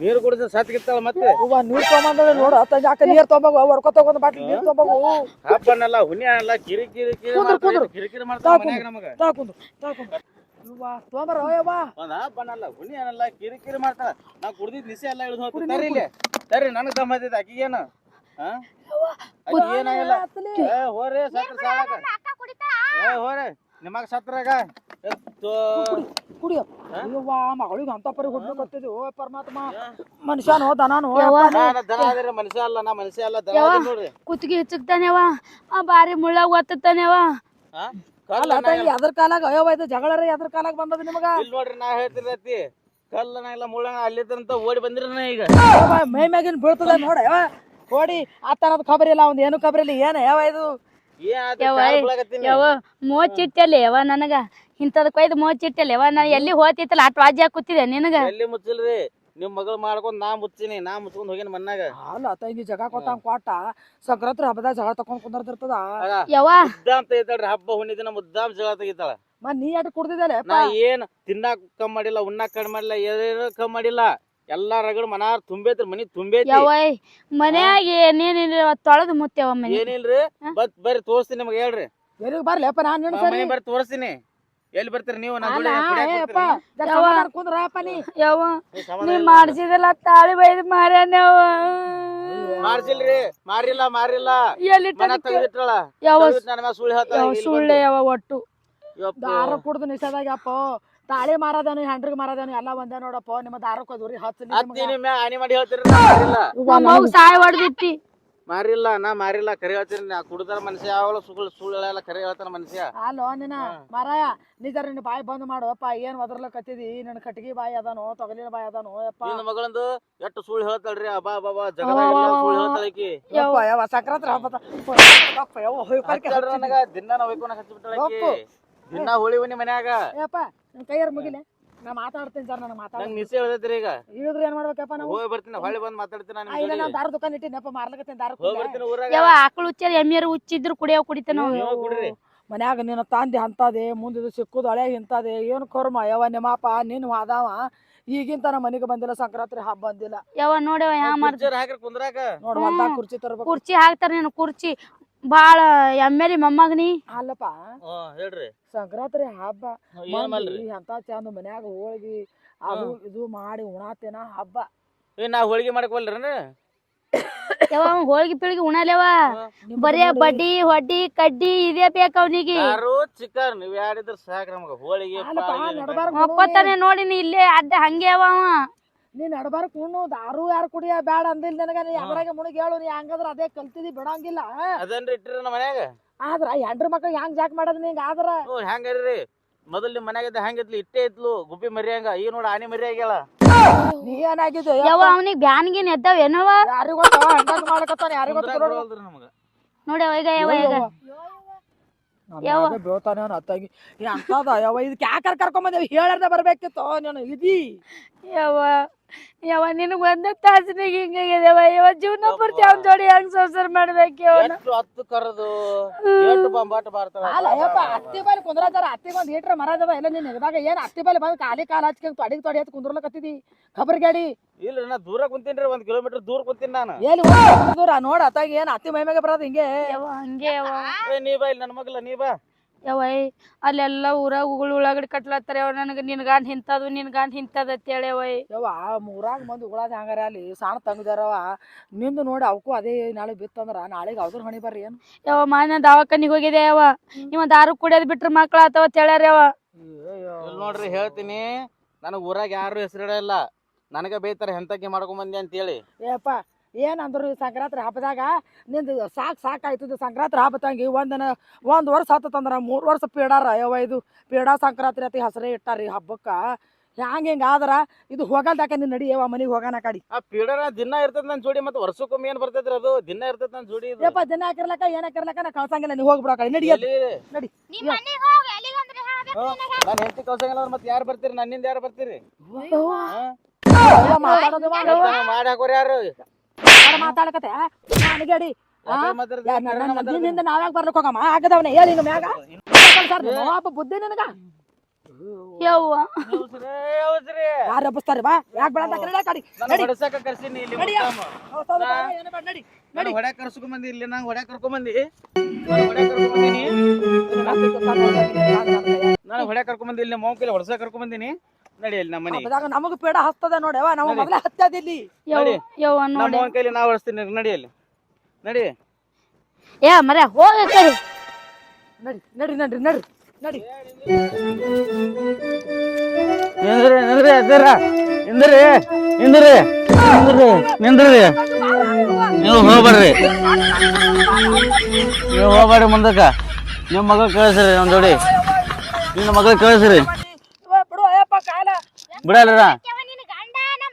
ನೀರು ಕುಡಿದ ಸತ್ಗಿರ್ತಾಳ ಮತ್ತೆ. ಅವ್ವ ನೀರ್ ತೊಗೊಂಬಂದ್ರೆ ನೋಡು ಅಕ್ಕ ನೀರ್ ತೊಗೊಂಬಾಗ ಹೊಡ್ಕೊತ ಒಂದು ಬಾಟ್ಲಿ ನೀರ್ ತೊಗೊಂಬಾಗು ಹಬ್ಬನಲ್ಲ ಹುನಿ ಅಲ್ಲ ಕಿರಿ ಕಿರಿ ಕಿರಿ ಕುಂದ್ರು, ಮಾಡ್ತಾಳ, ಕುಂದ್ರು. ಕಿರಿಕಿರಿ ಮಾಡ್ತಾಳ ತಾಕು. ಮನ್ಯಾಗ ನಮಗ. ಒಂದ್ ಹಬ್ಬನಲ್ಲ ಕಿರಿ ಕಿರಿ ಮಾಡ್ತಾಳ. ನಾ ಕುಡ್ದಿದ್ ನಿಸೆ ಎಲ್ಲ ಇಳಿದು ಹೋಗ್ತೀನಿ ತರ್ರಿ ಇಲ್ಲಿ. ತರ್ರಿ ನನಗ್ ದಮ್ ಹತ್ತಿದ ಆಕಿಗೇನು ಹಾ ಏನಾಗಲ್ಲ ಹೋರಿ ಸತ್ರ ಹೋರಿ ನಿಮಗ ಸತ್ರಾಗ ಎತ್ತು. ಕುಡಿಯ ಅಯ್ಯವ್ವ ಮಗಳಿಗೆ ಅಂತ ಪರಿ ಹೊಡ್ಲಿಕತ್ತಿದ್ವಿ ಓ ಪರಮಾತ್ಮ. ಮನುಷ್ಯನೋ ದನಾನೋ ಮನುಷ್ಯ ಅಲ್ಲ ನಾ ಮನುಷ್ಯ ಅಲ್ಲ ದನ. ಅದೀನಿ ನೋಡ್ರಿ. ಕುತ್ತಿಗೆ ಹಿಚ್ಚಕ್ತಾನೆವ ಆ ಬಾರಿ ಮುಳ್ಳಾಗ ಒತ್ತತಾನೆವ ಹಾ? ಅಲ್ಲ ಕಲ್ಲ ತಂಗಿ ಎದ್ರ ಕಾಲಾಗ ಅಯ್ಯವ್ವ ಇದು ಜಗಳರ ಎದ್ರ ಕಾಲಾಗ ಬಂದದ ನಿಮಗ? ಇಲ್ಲಿ ನೋಡ್ರಿ ನಾ ಹೇಳ್ತಿರತಿ ಕಲ್ಲನ ಇಲ್ಲ ಮುಳ್ಳ ಅಲ್ಲಿದ್ದಂತ ಓಡಿ ಬಂದಿರ ಈಗ. ಯವ್ವ, ಮೈ ಮ್ಯಾಗಿನ ಬೀಳ್ತದ ನೋಡ ಓಡಿ ಕೋಡಿ ಆತನದ ಅವ್ನ ಇಲ್ಲ ಅವ್ನ್ ಏನು ಖಬರಿಲ್ಲ ಇಲ್ಲ ಏನ ಯಾವ ಇದು? ಯಾವ ಮೋಚಿಟ್ಟಲ್ಲಿ? ಯವ ನನಗ? ಇಂಥದ್ ಕೊಯ್ದು ಮೋಚಿಟ್ಟಲ್ಲಿ? ಯವ ನಾ ಎಲ್ಲಿ ಹೋತಿತ್ತಲ್ಲ ಅಟ್ ವಾಜಿ ಕೂತಿದೆ ನಿನಗ? ಎಲ್ಲಿ ಮುಚ್ಚಿಲ್ರಿ? ನಿಮ್ ಮಗಳು ಮಾಡ್ಕೊಂಡ್ ನಾ ಮುಚ್ಚಿನಿ ನಾ ಮುಚ್ಕೊಂಡ್ ಹೋಗಿನ ಮನ್ನಾಗ ಅಲ್ಲ ತಂಗಿ ಜಗ ಕೊಟ್ಟಂಗ್ ಕೊಟ್ಟ ಸಂಕ್ರಾಂತಿ ಹಬ್ಬದಾಗ ಜಗಳ ತಕೊಂಡ್ ಕುಂದರ್ತಿರ್ತದ ಯವ ಮುದ್ದಾಮ್ ತೆಗಿತಾಳ್ರಿ ಹಬ್ಬ ಹುಣ್ಣಿ ದಿನ ಮುದ್ದಾಮ್ ಜಗಳ ತೆಗಿತಾಳ. ಮತ್ ನೀ ಅದ್ ಕುಡ್ದಿದ್ದಲ್ಲ ನಾ ಏನ್ ತಿನ್ನಾಕ ಕಮ್ ಮಾಡಿಲ್ಲ ಉಣ್ಣಾಕ ಕಡಿಮೆ ಮಾಡಿಲ್ಲ ಏನೇನು ಕಮ್ ಮಾಡಿಲ್ಲ. ಎಲ್ಲಾ ರಗಡ್ ಮನಾರ್ ತುಂಬೈತ್ರಿ ಮನಿ ತುಂಬೈತಿ ಯವ ಮನ್ಯಾಗ ಏನೇನಿಲ್ಲ ತೊಳೆದು ಮುತ್ಯವ ಮನೆ. ಏನಿಲ್ರಿ? ಬತ್ ಬರ್ರಿ ತೋರಿಸ್ತೀನಿ ನಿಮಗೆ ಹೇಳ್ರಿ. ಎಲ್ಲಿಗೆ ಬರ್ಲಪ್ಪ ನಾನು ನಿನ್ ಆ ಸರಿ. ಮನೆ ಬರ್ರಿ ತೋರಿಸ್ತೀನಿ. ಎಲ್ಲಿ ಬರ್ತೀರಿ ನೀವು? ನಾ ಅಲ್ಲ ಏಪ್ಪ. ಸಮಾಧಾನ ಕುಂದ್ರಪ್ಪ ನೀ. ಯವ ನೀ ಮಾಡ್ಸಿದಲ್ಲ ತಾಳಿ ಬೈದ್ ಮಾರ್ಯಾನವ ಮಾರ್ಸಿಲ್ರಿ ಮಾರಿಲ್ಲ ಮಾರಿಲ್ಲ ಎಲ್ಲಿ ಮನ ತೆಗೆದಿಟ್ರಳ ಯಾವ ನನ್ನ ಸುಳ್ಳು ಹೇಳ್ತಾಳ ಸುಳ್ಳೆ ಬಂದು. ಯಾವ ಒಟ್ಟು. ಯಪ್ಪ. ದಾರ ಕುಡ್ದು ನಿಷೇಧಾಗ ಅಪ್ಪ ತಾಳಿ ಮಾರದನು ಹೆಂಡ್ರಿಗೆ ಮಾರದನು ಎಲ್ಲ ಒಂದೇ ನೋಡಪ್ಪ ನಿಮ್ಮ ದಾರಕ್ಕೆ ಹೋದ್ರಿ ಹತ್ತು ಆನಿ ಮಾಡಿ ಹೇಳ್ತೀರಿ ಮಾರಿಲ್ಲ. ಸಾಯ್ ಹೊಡ್ದಿಟ್ಟಿ ಮಾರಿಲ್ಲ ನಾ ಮಾರಿಲ್ಲ ಕರೆ ಹೇಳ್ತೀನಿ ನಾ ಕುಡ್ದಾರ ಮನುಷ್ಯ ಯಾವಾಗಲೂ ಸುಳ್ಳು ಸುಳ್ಳು ಹೇಳಲ್ಲ ಕರೆ ಹೇಳ್ತಾನ ಮನುಷ್ಯ. ಅಲ್ಲೋ ನಿನ್ನ ಮಾರಾಯ ನಿಜರ ನಿನ್ ನಿನ್ನ ಬಾಯಿ ಬಂದ್ ಮಾಡುವಪ್ಪ ಏನ್ ಒದರ್ಲಕತ್ತಿದಿ ನಿನ್ನ ಕಟ್ಟಿಗೆ ಬಾಯಿ ಅದಾನೋ ತೊಗಲಿನ ಬಾಯಿ ಅದಾನೋ ಯಪ್ಪ. ನಿನ್ನ ಮಗಳಂದು ಎಷ್ಟು ಸುಳ್ಳು ಹೇಳ್ತಾಳ್ರಿ ಅಬ್ಬಾ ಬಾಬಾ ಜಗಳ ಸುಳ್ಳು ಹೇಳ್ತಾಳಕಿ ಯಪ್ಪ ಯಾವ ಸಕ್ರಾತ್ರ ಹಬ್ಬದ ಯಪ್ಪ ದಿನ ನಾ ಹಚ್ಚಿಬಿಟ್ಟಾಳಕಿ ದಿನ ಹೋಳಿ ಬನ್ನಿ ಮನ್ಯಾಗ. ಯಪ್ಪ ನಿನ್ ಕೈಯಾರ ಮುಗಿಲೆ? ನಾ ಮಾತಾಡ್ತೀನಿ ಸರ್ ನಾನು ಮಾತಾಡ ನಂಗ್ ನಿಸೆ ಹೇಳ್ತೈತ್ರಿ ಈಗ. ಇಳಿದ್ರೆ ಏನ್ ಮಾಡ್ಬೇಕಪ್ಪ ನಾವು? ಹೋಗಿ ಬರ್ತೀನಿ ಹೊಳ್ಳಿ ಬಂದ್ ಮಾತಾಡ್ತೀನಿ ಆ, ನಾನು ಇಲ್ಲ ನಾವು ದಾರ ದುಕಾನ್ ಇಟ್ಟಿನಪ್ಪ ಮಾರ್ಲಕತ್ತೀನಿ ದಾರ ಹೋಗಿ ಬರ್ತೀನಿ ಊರಾಗ. ಯಾವ ಆಕಳು ಉಚ್ಚರ್ ಎಮ್ಮಿಯರು ಉಚ್ಚಿದ್ರು ಕುಡಿಯೋ ಕುಡಿತಾನ ನೀವು ಕುಡ್ರಿ. ಮನ್ಯಾಗ ನಿನ್ನ ತಂದೆ ಅಂತದೆ ಮುಂದಿದ ಸಿಕ್ಕುದು ಹಳೆ ಇಂತದೆ ಏನು ಕರ್ಮ? ಯವ ನಿಮ್ಮಪ್ಪ ನೀನು ಅದಾವ. ಈಗಿಂತ ನಮ್ಮ ಮನೆಗೆ ಬಂದಿಲ್ಲ ಸಂಕ್ರಾಂತಿ ಹಬ್ಬ ಬಂದಿಲ್ಲ. ಯಾವ ನೋಡ್ಯವ ಯಾ ಮಾಡ್ದ? ಕುರ್ಚಿ ಹಾಕ್ರಿ ಕುಂದ್ರಾಕ. ನೋಡ್ ಹೊಲ್ದಾಗ ಕುರ್ಚಿ ತರ್ಬೇಕು. ಕುರ್ಚಿ ಹಾಕ್ತಾರ ನೀನು ಕುರ್ಚಿ. ಬಾಳ ಎಮ್ಮೆಲಿ ಮೊಮ್ಮಗನಿ. ಅಲ್ಲಪ್ಪ. ಹೇಳ್ರಿ. ಸಂಕ್ರಾಂತಿ ಹಬ್ಬ. ಏನ್ ಮಂದಿ ಎಂತ ಚಂದ ಮನ್ಯಾಗ ಹೋಳ್ಗಿ ಅದು ಇದು ಮಾಡಿ ಉಣಾತೇನ ಹಬ್ಬ. ಏ ನಾ ಹೋಳಿಗೆ ಮಾಡಕ್ವಲ್ರಿ ಯಾವ ಹೋಳ್ಗಿ ಪಿಳಿಗೆ ಉಣಲೇವ ಬರೇ ಬಡ್ಡಿ ಹೊಡ್ಡಿ ಕಡ್ಡಿ ಇದೇ ಬೇಕ ಅವನಿಗೆ. ಯಾರು ಚಿಕನ್ ನೀವ್ ಯಾರಿದ್ರ ಸಾಕ್ ನಮಗ ಹೋಳಿಗೆ ಅಲ್ಲಪ್ಪ ಪಾಳಿಗೆ ನಡಬಾರ ಒಪ್ಪತ್ತಾನೆ ನೋಡಿನಿ ಇಲ್ಲೇ ಅಡ್ಡ ಹಂಗೆ ಅವ ಅವ. ನೀ ನಡಬಾರ ಕುಣ್ಣು ದಾರು ಯಾರು ಕುಡಿಯ ಬ್ಯಾಡ ಅಂದಿಲ್ಲ ನನಗ ನೀ ಅದ್ರಾಗ ಮುಳುಗಿ ಹೇಳು ನೀ ಹಂಗಾದ್ರ ಅದೇ ಕಲ್ತಿದಿ ಬಿಡಂಗಿಲ್ಲ. ಅದನ್ರಿ ಇಟ್ಟಿರಿ ನಮ್ಮ ಮನ್ಯಾಗ. ಆದ್ರ ಹೆಂಡ್ರ ಮಕ್ಳು ಹೆಂಗ್ ಜಾಕ್ ಮಾಡದ್ ನಿಂಗ? ಆದ್ರ ಹೆಂಗ್ರಿ? ಮೊದಲ್ ನಿಮ್ ಮನ್ಯಾಗಿದ್ದ ಹೆಂಗಿದ್ಲು ಇಟ್ಟೇ ಇದ್ಲು ಗುಬ್ಬಿ ಮರಿಯಂಗ. ಈಗ ನೋಡ ಆನಿ ಮರಿ ಆಗ್ಯಾಳ. ನೀ ಏನಾಗಿದ್ದು ಯಾವ ಅವನಿಗೆ ಬ್ಯಾನ್ಗಿನ್ ಎದ್ದಾವ ಏನವ ಯಾರಿಗ ಹಂಗಂಗ್ ಮಾಡ್ಕತ್ತಾನ ಯಾರಿಗ ನಮಗ. ನೋಡಿ ಅವ ಈಗ ಯಾವ ಈಗ. ಯಾವ? ಬೀಳ್ತಾನೆ ಅವ್ನ ಅತ್ತಾಗಿ. ಅಂತದ ಯಾವ ಇದಕ್ಕೆ ಬಂದೇವಿ? ಹೇಳಾರ್ದ ಬರ್ಬೇಕಿತ್ತು. ನೀನು ಇದಿ. ಯಾವ ಯಾವ ನಿನಗ್ ಒಂದೇ ತಾಸಿನಾಗ ಹಿಂಗಾಗ್ಯದವ ಯಾವ ಜೀವನ ಪೂರ್ತಿ ಅವ್ನ ಜೋಡಿ ಹೆಂಗ್ ಸಂಸಾರ ಮಾಡ್ಬೇಕು ಅವನ ಎಷ್ಟು ಹತ್ತು ಕರದು ಎಷ್ಟು ಬಂಬಾಟ ಮಾಡ್ತಾಳ ಅಲ್ಲ ಯಪ್ಪ ಅತ್ತಿ ಬಾಲಿ ಕುಂದ್ರತಾರ ಅತ್ತಿಗೆ ಒಂದ್ ಹೀಟ್ರ ಮರದವ ಎಲ್ಲ ನೀನ್ ಇದಾಗ ಏನ್ ಅತ್ತಿ ಬಾಲಿ ಬಂದ್ ಕಾಲಿ ಕಾಲ ಹಚ್ಕೊಂಡ್ ತೊಡಿಗೆ ತೊಡಿ ಹಚ್ಚಿ ಕುಂದ್ರಲಕತ್ತಿದಿ? ಖಬರ್ ಗಾಡಿ ಇಲ್ಲ ನಾ ದೂರ ಕುಂತೀನ್ರಿ ಒಂದ್ ಕಿಲೋಮೀಟರ್ ದೂರ ಕುಂತೀನಿ ನಾನು. ಎಲ್ಲಿ ದೂರ ನೋಡ ಅತ್ತಾಗ ಏನ್ ಅತ್ತಿ ಮೈ ಮ್ಯಾಗ ಬರೋದು ಹಿಂಗೆ? ಹಂಗೇ ನೀ ಬಾ ಇಲ್ಲಿ ನನ್ ಮಗ್ಲ ನೀ ಬಾ. ಯಾವ ಅಲ್ಲೆಲ್ಲ ಊರಾಗ ಉಗುಳು ಉಳ್ಳಾಗಡ್ಡಿ ಕಟ್ಲತ್ತಾರ ಯಾವ ನನಗ ನಿನ್ ಗಾಂಡ್ ಹಿಂತದು ನಿನ್ ಗಾಂಡ್ ಹಿಂತದ ಅಂತೇಳಿ ಅವ ಯವ್ವ ಮೂರಾಗ ಮಂದಿ ಉಗಳಾದ ಹಂಗಾರ ಅಲ್ಲಿ ಸಣ್ಣ ತಂಗದಾರವ ನಿಂದು ನೋಡಿ ಅವಕ್ಕೂ ಅದೇ ನಾಳೆ ಬಿತ್ತಂದ್ರ ನಾಳೆಗೆ ಅವ್ರ ಹಣಿ ಬರ್ರಿ ಏನು? ಯಾವ ಮಾನ ದವಾಖಾನಿಗೆ ಹೋಗಿದೆ ಯಾವ ಇವ ದಾರು ಕುಡಿಯೋದ್ ಬಿಟ್ರ ಮಕ್ಳ ಆತವ ಹೇಳ್ಯಾರ ಅವ್ವ ಇಲ್ಲಿ ನೋಡ್ರಿ ಹೇಳ್ತೀನಿ ನನಗೆ ಊರಾಗ ಯಾರು ಹೆಸರಿಡಲ್ಲ ನನಗ ಬೈತಾರ ಹೆಂತಕ್ಕೆ ಮಾಡ್ಕೊಂಡ್ ಬಂದಿ ಅಂತ ಹೇಳಿ ಏಪ್ಪ ಏನಂದ್ರು ಸಂಕ್ರಾಂತಿ ಹಬ್ಬದಾಗ ನಿಂದು ಸಾಕು ಸಾಕಾಯ್ತದ ಸಂಕ್ರಾಂತಿ ಹಬ್ಬ ತಂಗಿ. ಒಂದಿನ ಒಂದು ವರ್ಷ ಹತ್ತಂದ್ರ ಮೂರು ವರ್ಷ ಪೀಡಾರ. ಯಾವ ಇದು ಪೀಡಾ ಸಂಕ್ರಾಂತಿ ಅತಿ ಹೆಸರೇ ಇಟ್ಟಾರ ಈ ಹಬ್ಬಕ್ಕೆ. ಹ್ಯಾಂಗ ಹಿಂಗ ಆದ್ರ ಇದು ಹೋಗಲ್ದಾಕ ನೀನ್ ನಡಿ ಮನೆಗೆ ಮನಿಗೆ ಹೋಗಾನ ಕಡಿ. ಆ ಪೀಡರ ದಿನ ಇರ್ತದ ನನ್ ಜೋಡಿ ಮತ್ತೆ ವರ್ಷಕ್ಕೊಮ್ಮೆ ಏನ್ ಬರ್ತೈತ್ರಿ ಅದು? ದಿನ ಇರ್ತದ ನನ್ ಜೋಡಿ ಇದು. ಯಪ್ಪ ದಿನ ಹಾಕಿರ್ಲಕ ಏನ ಹಾಕಿರ್ಲಕ ನಾ ಕಳ್ಸಂಗಿಲ್ಲ ನೀವು ಹೋಗ್ಬಿಡ ಕಡಿ. ನಡಿ ಎದ್ದು. ಎಲ್ಲಿ? ನಡಿ. ನಾನು ಹೆಂಡತಿ ಕಳ್ಸಂಗಿಲ್ಲ ಅಂದ್ರೆ ಮತ್ತೆ ಯಾರು ಬರ್ತೀರಿ? ನನ್ನಿಂದ ಯಾರು ಬರ್ತೀರಿ? ಹಾ? ಯವ್ವ. ಮಾತಾಡೋದು. ಮಾಡು. ಮಾಡಿ ಹಾಕೋರಿ ಯಾರು ಯಾರ್? ಮಾತಾಡಕತ್ತೆ? ನನಗೇಡಿ ನಿನ್ನಿಂದ ನಾವ್ಯಾಗ ಬರ್ಲಿಕ್ಕೆ ಹೋಗಮ್ಮ? ಆಗದವನೇ ಹೇಳಿ ನಿಮ್ ಮ್ಯಾಗ? ಸರ್ ಪಾಪ ಬುದ್ಧಿ ನಿನಗ? ಯವ್ವ. ಯಾರು ಹಬ್ಬಸ್ತಾರೆ ಬಾ ಯಾಕೆ ಬೇಡ ಅಂತ ಕಡಿ ನಡಿ. ನಡಿ ಕರ್ಸ್ಕೊಂಡ್ ಬಂದಿ ಇಲ್ಲಿ ನಂಗೆ ಹೊಡ್ಯಾಕ ಕರ್ಕೊಂಡ್ ಬಂದಿ. ಹೊಡ್ಯಾಕ ಕರ್ಕೊಂಡ್ ಬಂದಿನಿ. ನಾನು ಹೊಡೆ ಕರ್ಕೊಂಡ್ ಬಂದಿ ಇಲ್ಲಿ ನಿಮ್ಮ ಅವ್ವ ಹೊಡಸ ಕರ್ಕೊಂಡ್ ಬಂದಿನಿ. ನಡಿ ಇಲ್ಲಿ ನಮ್ಮ ಮನೆ ಹಬ್ಬದಾಗ ನಮಗ ಪೇಡ ಹಸ್ತದ ನೋಡವ ನಾವು ನಡಿ. ಮೊದಲೇ ಹತ್ತದಿಲ್ಲಿ ನಡಿ. ಯವ್ವ ನಮ್ಮ ನೋಡಿ. ಅವ್ವನ ಕೈಲಿ ನಾ ಹೊಡ್ಸ್ತೀನಿ ನಡಿ ಇಲ್ಲಿ. ನಡಿ. ಏ ಮರ ಹೋಗ ಕರಿ ನಡಿ ನಡಿ ನಡಿ ನಡಿ ನಡಿ. ನಿಂದ್ರಿ ನಿಂದ್ರಿ ಅಜ್ಜಾರ ನಿಂದ್ರಿ ನಿಂದ್ರಿ. ನಿಂದ್ರಿ ನಿಂದ್ರಿ. ನೀವು ಹೋಗ್ಬೇಡ್ರಿ. ನೀವು ಹೋಗ್ಬೇಡ್ರಿ ಮುಂದಕ್ಕ. ನಿಮ್ಮ ಮಗ ಕಳಿಸ್ರಿ ನಮ್ಮ ಜೋಡಿ. ನಿನ್ನ ಮಗಳ ಕಳಿಸ್ರಿ. ಇವ ಬಿಡು ಅಯ್ಯಪ್ಪ ಕಾಲ ಬಿಡಲ್ರ?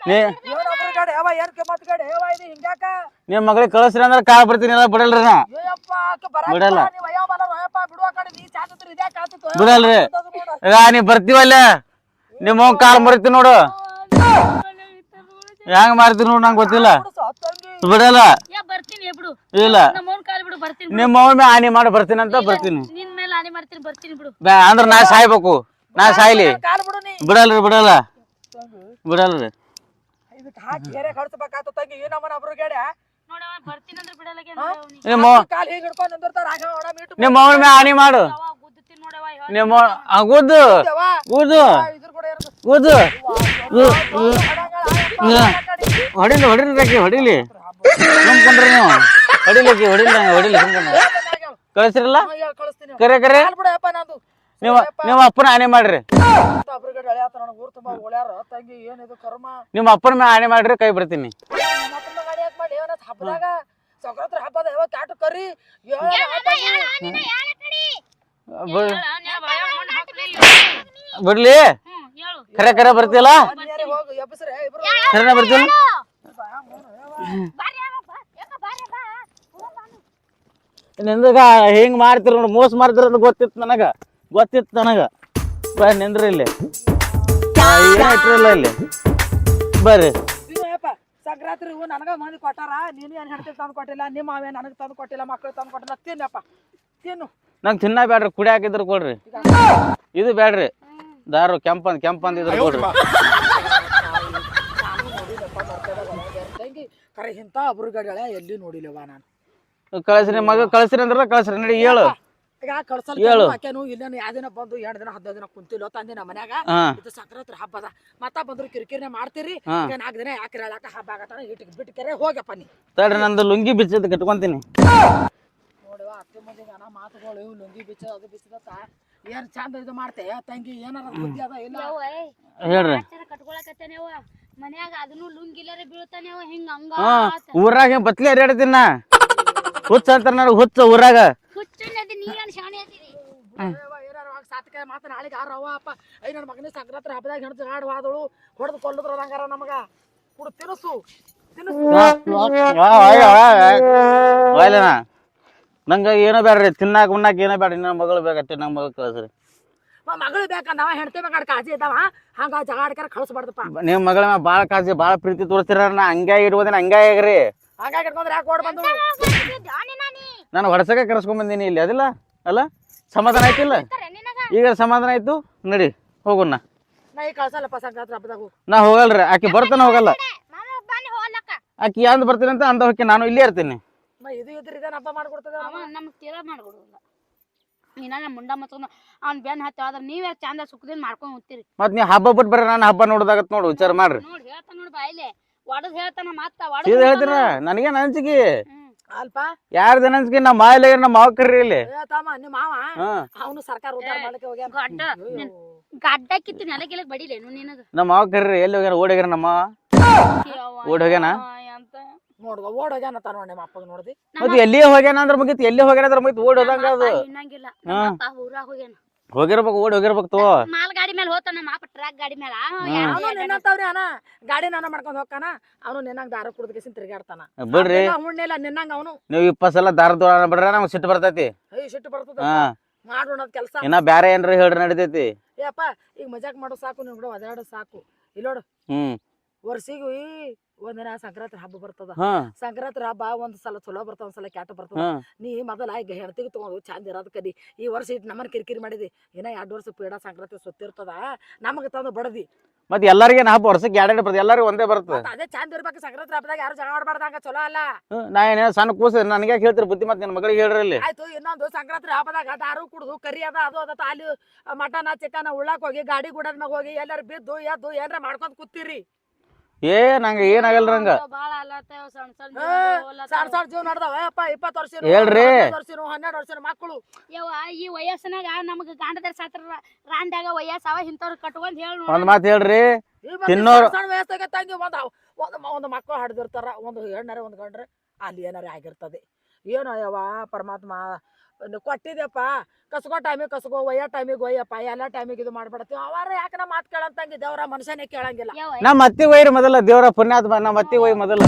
ನೀ ಯಾವ ಯಾವ ಇದು ಹಿಂಗ್ಯಾಕ ನಿಮ್ಮ ಮಗಳಿಗೆ ಕಳಿಸ್ರಿ ಅಂದ್ರೆ ಕಾ ಬರ್ತೀನಿ ಎಲ್ಲ ಬಿಡಲ್ರಿ? ನಾ ಅಯ್ಯಪ್ಪ ಆಕೆ ಬರಾಕ್ ಬಿಡಲ್ಲ. ಬಾ, ನೀವ್ ಅಯ್ಯೋ ಬಲ್ಲ ಅಯ್ಯಪ್ಪ ಬಿಡು ಆ ಕಡೆ ನೀ ಚಾಚತ್ರ ಇದ್ಯಾ ಕಾತಿತ್ತು ಬಿಡಲ್ರಿ. ಈಗ ನೀ ಬರ್ತೀವಲ್ಲ ನಿಮ್ಮ ಕಾಲ್ ಮರಿತಿ ನೋಡು. ಹೆಂಗ್ ಮಾರ್ತೀನಿ ನೋಡು ನಂಗೆ ಗೊತ್ತಿಲ್ಲ. ಬಿಡಲ್ಲ. ಯಾ ಬರ್ತೀನಿ ಬಿಡು. ಇಲ್ಲ. ನಮ್ಮ ಅವ್ನ ಕಾಲ್ ಬಿಡು ಬರ್ತೀನಿ. ನಿಮ್ಮ ಹಾನಿ ಮಾಡಿ ಬರ್ತೀನಿ ಅಂತ ಬರ್ತೀನಿ. ನಿನ್ ಮಾಡ್ತೀನಿ ಬರ್ತೀನಿ ಬಿಡು. ಅಂದ್ರ ನಾ ಸಾಯ್ಬೇಕು ನಾ ಸಾಯ್ಲಿ. ಕಾಲ್ ಬಿಡು ನೀ. ಬಿಡಲ್ರಿ ಬಿಡಲ್ಲ. ಬಿಡಲ್ರಿ ಇದಕ್ಕೆ ಹಾಕಿ ಹೇರೆ ಕಳ್ಸಬೇಕಾತ ತಂಗಿ ಏನಮ್ಮನ ಒಬ್ರು ಗಾಡಿ ನೋಡವ ಬರ್ತೀನಿ ಅಂದ್ರೆ ಬಿಡಲಾಗೆ ನಿಮ್ಮ ಕಾಲ್ ಹೀಗ್ ಹಿಡ್ಕೊಂಡ್ ನಿಂದಿರ್ತಾರ ಆಗ ಒಣ ಮೀಟು ನಿಮ್ಮ ಅವನ ಮ್ಯಾಲ ಹಾನಿ ಮಾಡು. ಗುದ್ದುತ್ತೀನಿ ನೋಡವ ನಿಮ್ಮ ಆ, ಗುದ್ದು? ಗುದ್ದು. ಇದ್ರ ಕೂಡ ಇರೋದು. ಗುದ್ದು. ಹೊಡಿಲಿ ಹೊಡಿಲಿ ಹೊಡಿಲಿ. ಸುಮ್ಕೊಂಡ್ರಿ ನೀವು. ಹೊಡಿಲಿಕ್ಕೆ ಹೊಡಿಲಿ ಹೊಡಿಲಿ ಸುಮ್ಕೊಂಡ್ರಿ. ಕಳಿಸ್ರಲ್ಲ? ಕರೆ ಕರೆ. ನೀವು ನಿಮ್ಮ ಅಪ್ಪನ ಆನೆ ಮಾಡ್ರಿ. ನಿಮ್ಮ ಅಪ್ಪನ ಹಾನಿ ಮಾಡ್ರಿ ಕೈ ಬಿಡ್ತೀನಿ. ಬಿಡ್ಲಿ ಕರೆ? ಕರೆ ಬರ್ತಿಲ್ಲ ಹೋಗು ಎಬ್ಬಸ್ರೆ ಇಬ್ರು. ಕರೆನ ಬರ್ತಿಲ್ಲ ನಿಂದಾಗ ಹೆಂಗ್ ಮಾಡ್ತಿರ ನೋಡಿ ಮೋಸ ಮಾಡ್ತಿರ ಅಂತ ಗೊತ್ತಿತ್ತು ನನಗ. ಗೊತ್ತಿತ್ತು ನನಗ. ಬಾ ನಿಂದ್ರಿ ಇಲ್ಲಿ. ಆ, ಇಲ್ಲ ಇಲ್ಲಿ? ಬರ್ರಿ. ಸಂಕ್ರಾಂತಿ ಇವು ನನಗ ಮಂದಿ ಕೊಟ್ಟಾರ. ನೀನು ಏನು ಹೆಣ್ತಿ ತಂದು ಕೊಟ್ಟಿಲ್ಲ ನಿಮ್ಮ ಅವೇ ನನಗೆ ತಂದು ಕೊಟ್ಟಿಲ್ಲ ಮಕ್ಕಳು ತಂದು ಕೊಟ್ಟಿಲ್ಲ. ತಿನ್ನಪ್ಪ ತಿನ್ನು. ನಂಗೆ ತಿನ್ನ ಬೇಡ್ರಿ ಕುಡಿ ಹಾಕಿದ್ರು ಕೊಡ್ರಿ. ಇದು ಬೇಡ್ರಿ ದಾರು ಕೆಂಪಂದ್ ಕೆಂಪಂದ್ ಇದ್ರ ಕೊಡ್ರಿ. ತಂಗಿ ಕರೆ ಇಂಥ ಒಬ್ರು ಗಾಡಿ ಎಲ್ಲಿ ನೋಡಿಲ್ಲವಾ ನಾನು? ಕಳಿಸ್ರಿ ಮಗ ಕಳಿಸ್ರಿ ಅಂದ್ರ ಕಳಿಸ್ರಿ ನಡಿ ಹೇಳು. ಈಗ ಕಳ್ಸಲ್ ಹೇಳು. ಆಕೇನು ಇಲ್ಲೇನು ಯಾವ ದಿನ ಬಂದು ಎರಡು ದಿನ ಹದಿನೈದು ದಿನ ಕುಂತಿಲ್ಲ ತಂದೆ ನಮ್ಮ ಮನ್ಯಾಗ ಹಾ. ಇದು ಸಂಕ್ರಾಂತಿ ಹಬ್ಬದ ಮತ್ತ ಬಂದ್ರು ಕಿರಿಕಿರಿನೇ ಮಾಡ್ತೀರಿ ಹಾ. ಈಗ ನಾಲ್ಕು ದಿನ ಯಾಕೆ ಹೇಳಾಕ ಹಬ್ಬ ಆಗತ್ತಾನ ಇಟ್ಟು ಬಿಟ್ಟು ಕೆರೆ ಹೋಗಪ್ಪ ನೀ. ತಡ್ರಿ ನಂದು ಲುಂಗಿ ಬಿಚ್ಚದ ಕಟ್ಕೊಂತೀನಿ. ನೋಡುವ ಅತ್ತೆ ಮಂದಿಗೆ ಅನ ಮಾತುಗಳು ಇವು ಲುಂಗಿ ಬಿಚ್ಚ ಅದು ಬಿಚ್ಚದತ್ತ ಏನ್ ಚಂದ ಇದು ಮಾಡ್ತೆ? ತಂಗಿ ಏನಾರ ಬುದ್ಧಿ ಅದ ಇಲ್ಲ? ಹೇಳ್ರಿ. ಕಟ್ಕೊಳಕತ್ತೇನೆ ಅವ ಮನ್ಯಾಗ ಅದನ್ನು ಲುಂಗಿಲ್ಲರೆ ಬೀಳ್ತಾನೆ ಅವ ಹಿಂಗ ಹಂಗ ಹಾ ಊರಾಗ ಹಿಂಗ್ ಬತ್ಲಿ ಅಡ್ಯಾಡ್ತೀನಿ ನಾ. ಹುಚ್ಚ ಅಂತಾರ ನನಗೆ ಹುಚ್ಚ ಊರಾಗ. ನಂಗ ನೀ ಏನ್ ಶಾಣೆ ಅದಿರಿ ಏವ ಏನಾರ ಆಗ ಸಾತ್ಕಾಯ ಮಾತ ನಾಳೆಗೆ ಆರ ಅವ್ವ ಅಪ್ಪ ಐ ನನ್ನ ಮಗನ ಸಂಕ್ರಾಂತಿ ಹಬ್ಬದಾಗ ಹೆಣ್ತು ಹಾಡು ಹಾದಳು ಹೊಡೆದು ಕೊಲ್ಲದ್ರ ಹಂಗಾರ ನಮಗ. ಕುಡು ತಿನಸು ನಂಗೆ ಏನೋ ಬೇಡ್ರಿ ತಿನ್ನಾಕ ಉಣ್ಣಾಕ ಏನೋ ಬೇಡ ನನ್ನ ಮಗಳು ಬೇಕತ್ತೆ ನಮ್ಮ ಮಗಳು ಕಳಿಸ್ರಿ. ಮಗಳು ಬೇಕಂದವ ಹೆಂಡತಿ ಬೇಕಾಡ್ ಕಾಜಿ ಇದ್ದಾವ ಹಂಗ ಜಗ ಆಡ್ಕಾರ ಕಳಿಸ್ಬಾರ್ದಪ್ಪ. ನಿಮ್ ಮಗಳ ಬಾಳ ಕಾಜಿ ಬಾಳ ಪ್ರೀತಿ ತೋರಿಸ್ತಿರ ನಾ ಹಂಗೆ ಇಡ್ಬೋದೇನ ಹಂಗೆ ಆಗ್ರಿ. ಹಂಗಾಗಿ ಯಾಕೆ ಓಡ್ ಬಂದು ನಾನು ಹೊಡ್ಸಕ್ಕೆ ಕರೆಸ್ಕೊಂಡ್ ಬಂದೀನಿ ಇಲ್ಲಿ ಅದಿಲ್ಲ? ಅಲ್ಲ? ಸಮಾಧಾನ ಆಯ್ತಿಲ್ಲ ಈಗ ಸಮಾಧಾನ ಆಯ್ತು? ನಡಿ ಹೋಗೋಣ. ನಾ ಹೋಗಲ್ರಿ ಆಕಿ ಬರ್ತಾನ ಹೋಗಲ್ಲ. ಆಕಿ ಯಾಂದ್ ಬರ್ತೀನಿ ಅಂತ ಅಂದ ಹೋಗಿ ನಾನು ಇಲ್ಲೇ ಇರ್ತೀನಿ. ಮ ಇದು ಇದ್ರ ಇದೇನ್ ಹಬ್ಬ ಮಾಡ್ಕೊಡ್ತದ ಅವ ನಮ್ಗೆ ತೀರ ಮಾಡ್ಕೊಡೋದಿಲ್ಲ. ನೀನ ನಮ್ಮ ಮುಂಡ ಮತ್ಕೊಂಡು ಅವ್ನ ಬೆನ್ ಹತ್ತಿ ಆದ್ರೆ ನೀವೇ ಚಂದ ಸುಖದಿಂದ ಮಾಡ್ಕೊಂಡು ಹೋಗ್ತೀರಿ. ಮತ್ ನೀವ್ ಹಬ್ಬ ಬಿಟ್ಟು ಬರ್ರಿ ನಾನು ಹಬ್ಬ ನೋಡೋದಾಗತ್ ನೋಡು ವಿಚಾರ ಮಾಡ್ರಿ. ಹೇಳ್ತಾನ ನೋಡಿ ಬಾಯಿಲೆ ಒಡದ್ ಹೇಳ್ತಾನ ಮತ್ತ ಸೀದಾ ಹೇಳ್ತೀರ ನನಗೇನ್ ಅನ್ಸಿಕಿ ಅಲ್ಪ. ಯಾರ್ದ ಅನ್ಸಿಕಿ ನಮ್ಮ ನಮ್ಮ ಮಾವ ಕರ್ರಿ ಇಲ್ಲಿ. ಏ ತಮ್ಮ ನಿಮ್ಮ ಮಾವ? ಹಾ. ಅವನು ಸರ್ಕಾರ ಉದ್ದಾರ ಮಾಡಕ್ಕೆ ಹೋಗ್ಯಾನ. ಗಡ್ಡ ನಿನ್ ಗಡ್ಡ ಕಿತ್ತು ನೆಲಗಿಲಕ್ ಬಡಿಲೇನು ನಿನಗ? ನಮ್ಮ ಮಾವ ಕರ್ರಿ ಎಲ್ಲಿ ಹೋಗ್ಯಾರ ಓಡಿ ನಮ್ಮ ಓಡ್ ಹೋಗ್ಯಾನ? ಅಂತ ಓಡ್ ಹೋಗ್ಯಾನ ಅಂತ ನೋಡಿ ನಿಮ್ಮ ಅಪ್ಪಗ ನೋಡ್ದಿ. ಮತ್ತೆ ಎಲ್ಲಿ ಹೋಗ್ಯಾನ ಅಂದ್ರ ಮುಗಿತ್ ಎಲ್ಲಿ ಹೋಗ್ಯಾನ ಅಂದ್ರ ಮುಗಿತ್ ಓಡಿ ಹೋದಂಗ ಅದು. ಇನ್ನಂಗಿಲ್ಲ. ಹಾ. ಅಪ್ಪ ಊರಾಗ ಹೋಗ್ಯಾನ. ಹೋಗಿರ್ಬೇಕು ಓಡಿ ಹೋಗಿರ್ಬೇಕು ತೋ ಮಾಲ್ ಗಾಡಿ ಮೇಲೆ ಹೋತಾನ ನಮ್ಮ ಅಪ್ಪ ಟ್ರಕ್ ಗಾಡಿ ಮೇಲೆ ಅವನು ನಿನ್ನಂತವ್ರಿ ಅಣ್ಣ. ಗಾಡಿ ನಾನು ಮಾಡ್ಕೊಂಡು ಹೋಗ್ತಾನ ಅವನು ನಿನ್ನಂಗ ದಾರ ಕುಡ್ದಕ್ಕೆ ತಿರ್ಗಾಡ್ತಾನ. ಬಿಡ್ರಿ. ಹುಣ್ಣೆಲ್ಲ ನಿನ್ನಂಗ ಅವನು. ನೀವು ಇಪ್ಪ ಸಲ ದಾರ ತೋಳ ಬಿಡ್ರ ನಮ್ಗೆ ಸಿಟ್ಟು ಬರ್ತೈತಿ. ಅಯ್ಯೋ ಸಿಟ್ಟು ಬರ್ತದ? ಹಾ. ಮಾಡೋಣದ್ ಕೆಲಸ. ಇನ್ನ ಬ್ಯಾರೆ ಏನ್ರಿ ಹೇಳ್ರಿ ನಡಿತೈತಿ. ಏಪ್ಪ ಈಗ ಮಜಾಕ್ ಮಾಡೋ ಸಾಕು ನೀವು ಬಿಡೋ ಸಾಕು. ಇಲ್ಲೋಡು ಹ್ಮ್. ವರ್ಷಿಗೂ ಒಂದಿನ ಸಂಕ್ರಾಂತಿ ಹಬ್ಬ ಬರ್ತದ. ಸಂಕ್ರಾಂತಿ ಹಬ್ಬ ಒಂದ್ ಸಲ ಚಲೋ ಬರ್ತದ ಒಂದ್ ಸಲ ಕೆಟ್ಟ ಬರ್ತದ. ನೀ ಮೊದಲ ಈಗ ಹೆಣ್ತಿಗೆ ತಗೊಂಡು ಚಂದ ಇರೋದ್ ಕದಿ. ಈ ವರ್ಷ ಇಟ್ಟು ನಮ್ಮನ್ ಕಿರಿಕಿರಿ ಮಾಡಿದಿ. ಇನ್ನ ಎರಡ್ ವರ್ಷ ಪೀಡಾ ಸಂಕ್ರಾಂತಿ ಸುತ್ತಿರ್ತದ. ನಮಗ ತಂದು ಬಡದಿ. ಮತ್ ಎಲ್ಲಾರಿಗೆ ಹಬ್ಬ ವರ್ಷಕ್ಕೆ ಎರಡೆರಡು ಬರ್ತದೆ ಎಲ್ಲರಿಗೂ ಒಂದೇ ಬರ್ತದೆ. ಅದೇ ಚಂದ ಇರ್ಬೇಕು ಸಂಕ್ರಾಂತಿ ಹಬ್ಬದಾಗ ಯಾರು ಜಗಳ ಆಡ್ಬಾರ್ದಂಗ ಚಲೋ ಅಲ್ಲ. ನಾ ಏನೇ ಸಣ್ಣ ಕೂಸ ನನಗೆ ಹೇಳ್ತಿರ ಬುದ್ಧಿ ಮತ್ತೆ ನಿನ್ನ ಮಗಳಿಗೆ ಹೇಳ್ರಿ ಇಲ್ಲಿ ಆಯ್ತು ಇನ್ನೊಂದು ಸಂಕ್ರಾಂತಿ ಹಬ್ಬದಾಗ ದಾರು ಕುಡ್ದು ಕರಿ ಅದ ಅದು ಅದ ಅಲ್ಲಿ ಮಟನ ಚಿಕನ ಉಳ್ಳಾಕ್ ಹೋಗಿ ಗಾಡಿ ಗುಡದ ಮ್ಯಾಗ ಹೋಗಿ ಎಲ್ಲಾರು ಬಿದ್ದು ಎದ್ದು ಏನ್ರ ಮಾಡ್ಕೊಂಡ್ ಕೂತೀರಿ. ಏ ನಂಗೆ ಏನಾಗಲ್ಲ ನಂಗ ಬಾಳ ಅಲ್ಲತ್ತೇವ್ ಸಣ್ಣ ಸಣ್ಣ ಸಾರ್ ನಡ್ದಾವ. ಇಪ್ಪತ್ತು ವರ್ಷ ಹೇಳ್ರಿ. ವರ್ಷ ಹನ್ನೆರಡು ವರ್ಷ ಮಕ್ಕಳು. ಯವ್ವ ಈ ವಯಸ್ಸಿನಾಗ ನಮಗ ಗಾಂಡದರ ಸಾತ್ರ ರಾಂಡ್ಯಾಗ ಇಂಥವ್ರು ಕಟ್ಕೊಂಡ್ ಹೇಳಿ ಒಂದ್ ಮಾತು ಹೇಳ್ರಿ. ತಿನ್ನೋರು- ಸಣ್ಣ ಸಣ್ಣ ವಯಸ್ಸಾಗ ತಂಗಿ ಒಂದ್ ಒಂದು ಒಂದು ಮಕ್ಕಳು ಹಡ್ದಿರ್ತಾರ ಒಂದು ಹೆಣ್ಣರ ಒಂದ್ ಗಂಡ್ರೆ ಅಲ್ಲಿ ಏನಾರ ಆಗಿರ್ತದೆ. ಏನೋ ಯವ್ವ ಪರಮಾತ್ಮ ಕೊಟ್ಟಿದ್ಯಪ್ಪ. ಕಸ್ಕೋ ಟೈಮಿಗೆ ಕಸ್ಕೋ ಒಯ್ಯೋ ಟೈಮಿಗೆ ಒಯ್ಯಪ್ಪ ಎಲ್ಲ ಟೈಮಿಗೆ ಇದು ಮಾಡ್ಬಿಡತ್ತೀವಿ. ಅವಾರ ಯಾಕೆ ನಮ್ಮ ಮಾತು ಕೇಳಂತಂಗಿ ದೇವ್ರ ಮನುಷ್ಯನೇ ಕೇಳಂಗಿಲ್ಲ. ನಮ್ಮ ಅತ್ತಿ ಒಯ್ರಿ ಮೊದಲ ದೇವ್ರ ಪುಣ್ಯಾತ್ಮ ನಮ್ಮ ಅತ್ತಿ ಒಯ್ ಮೊದಲ.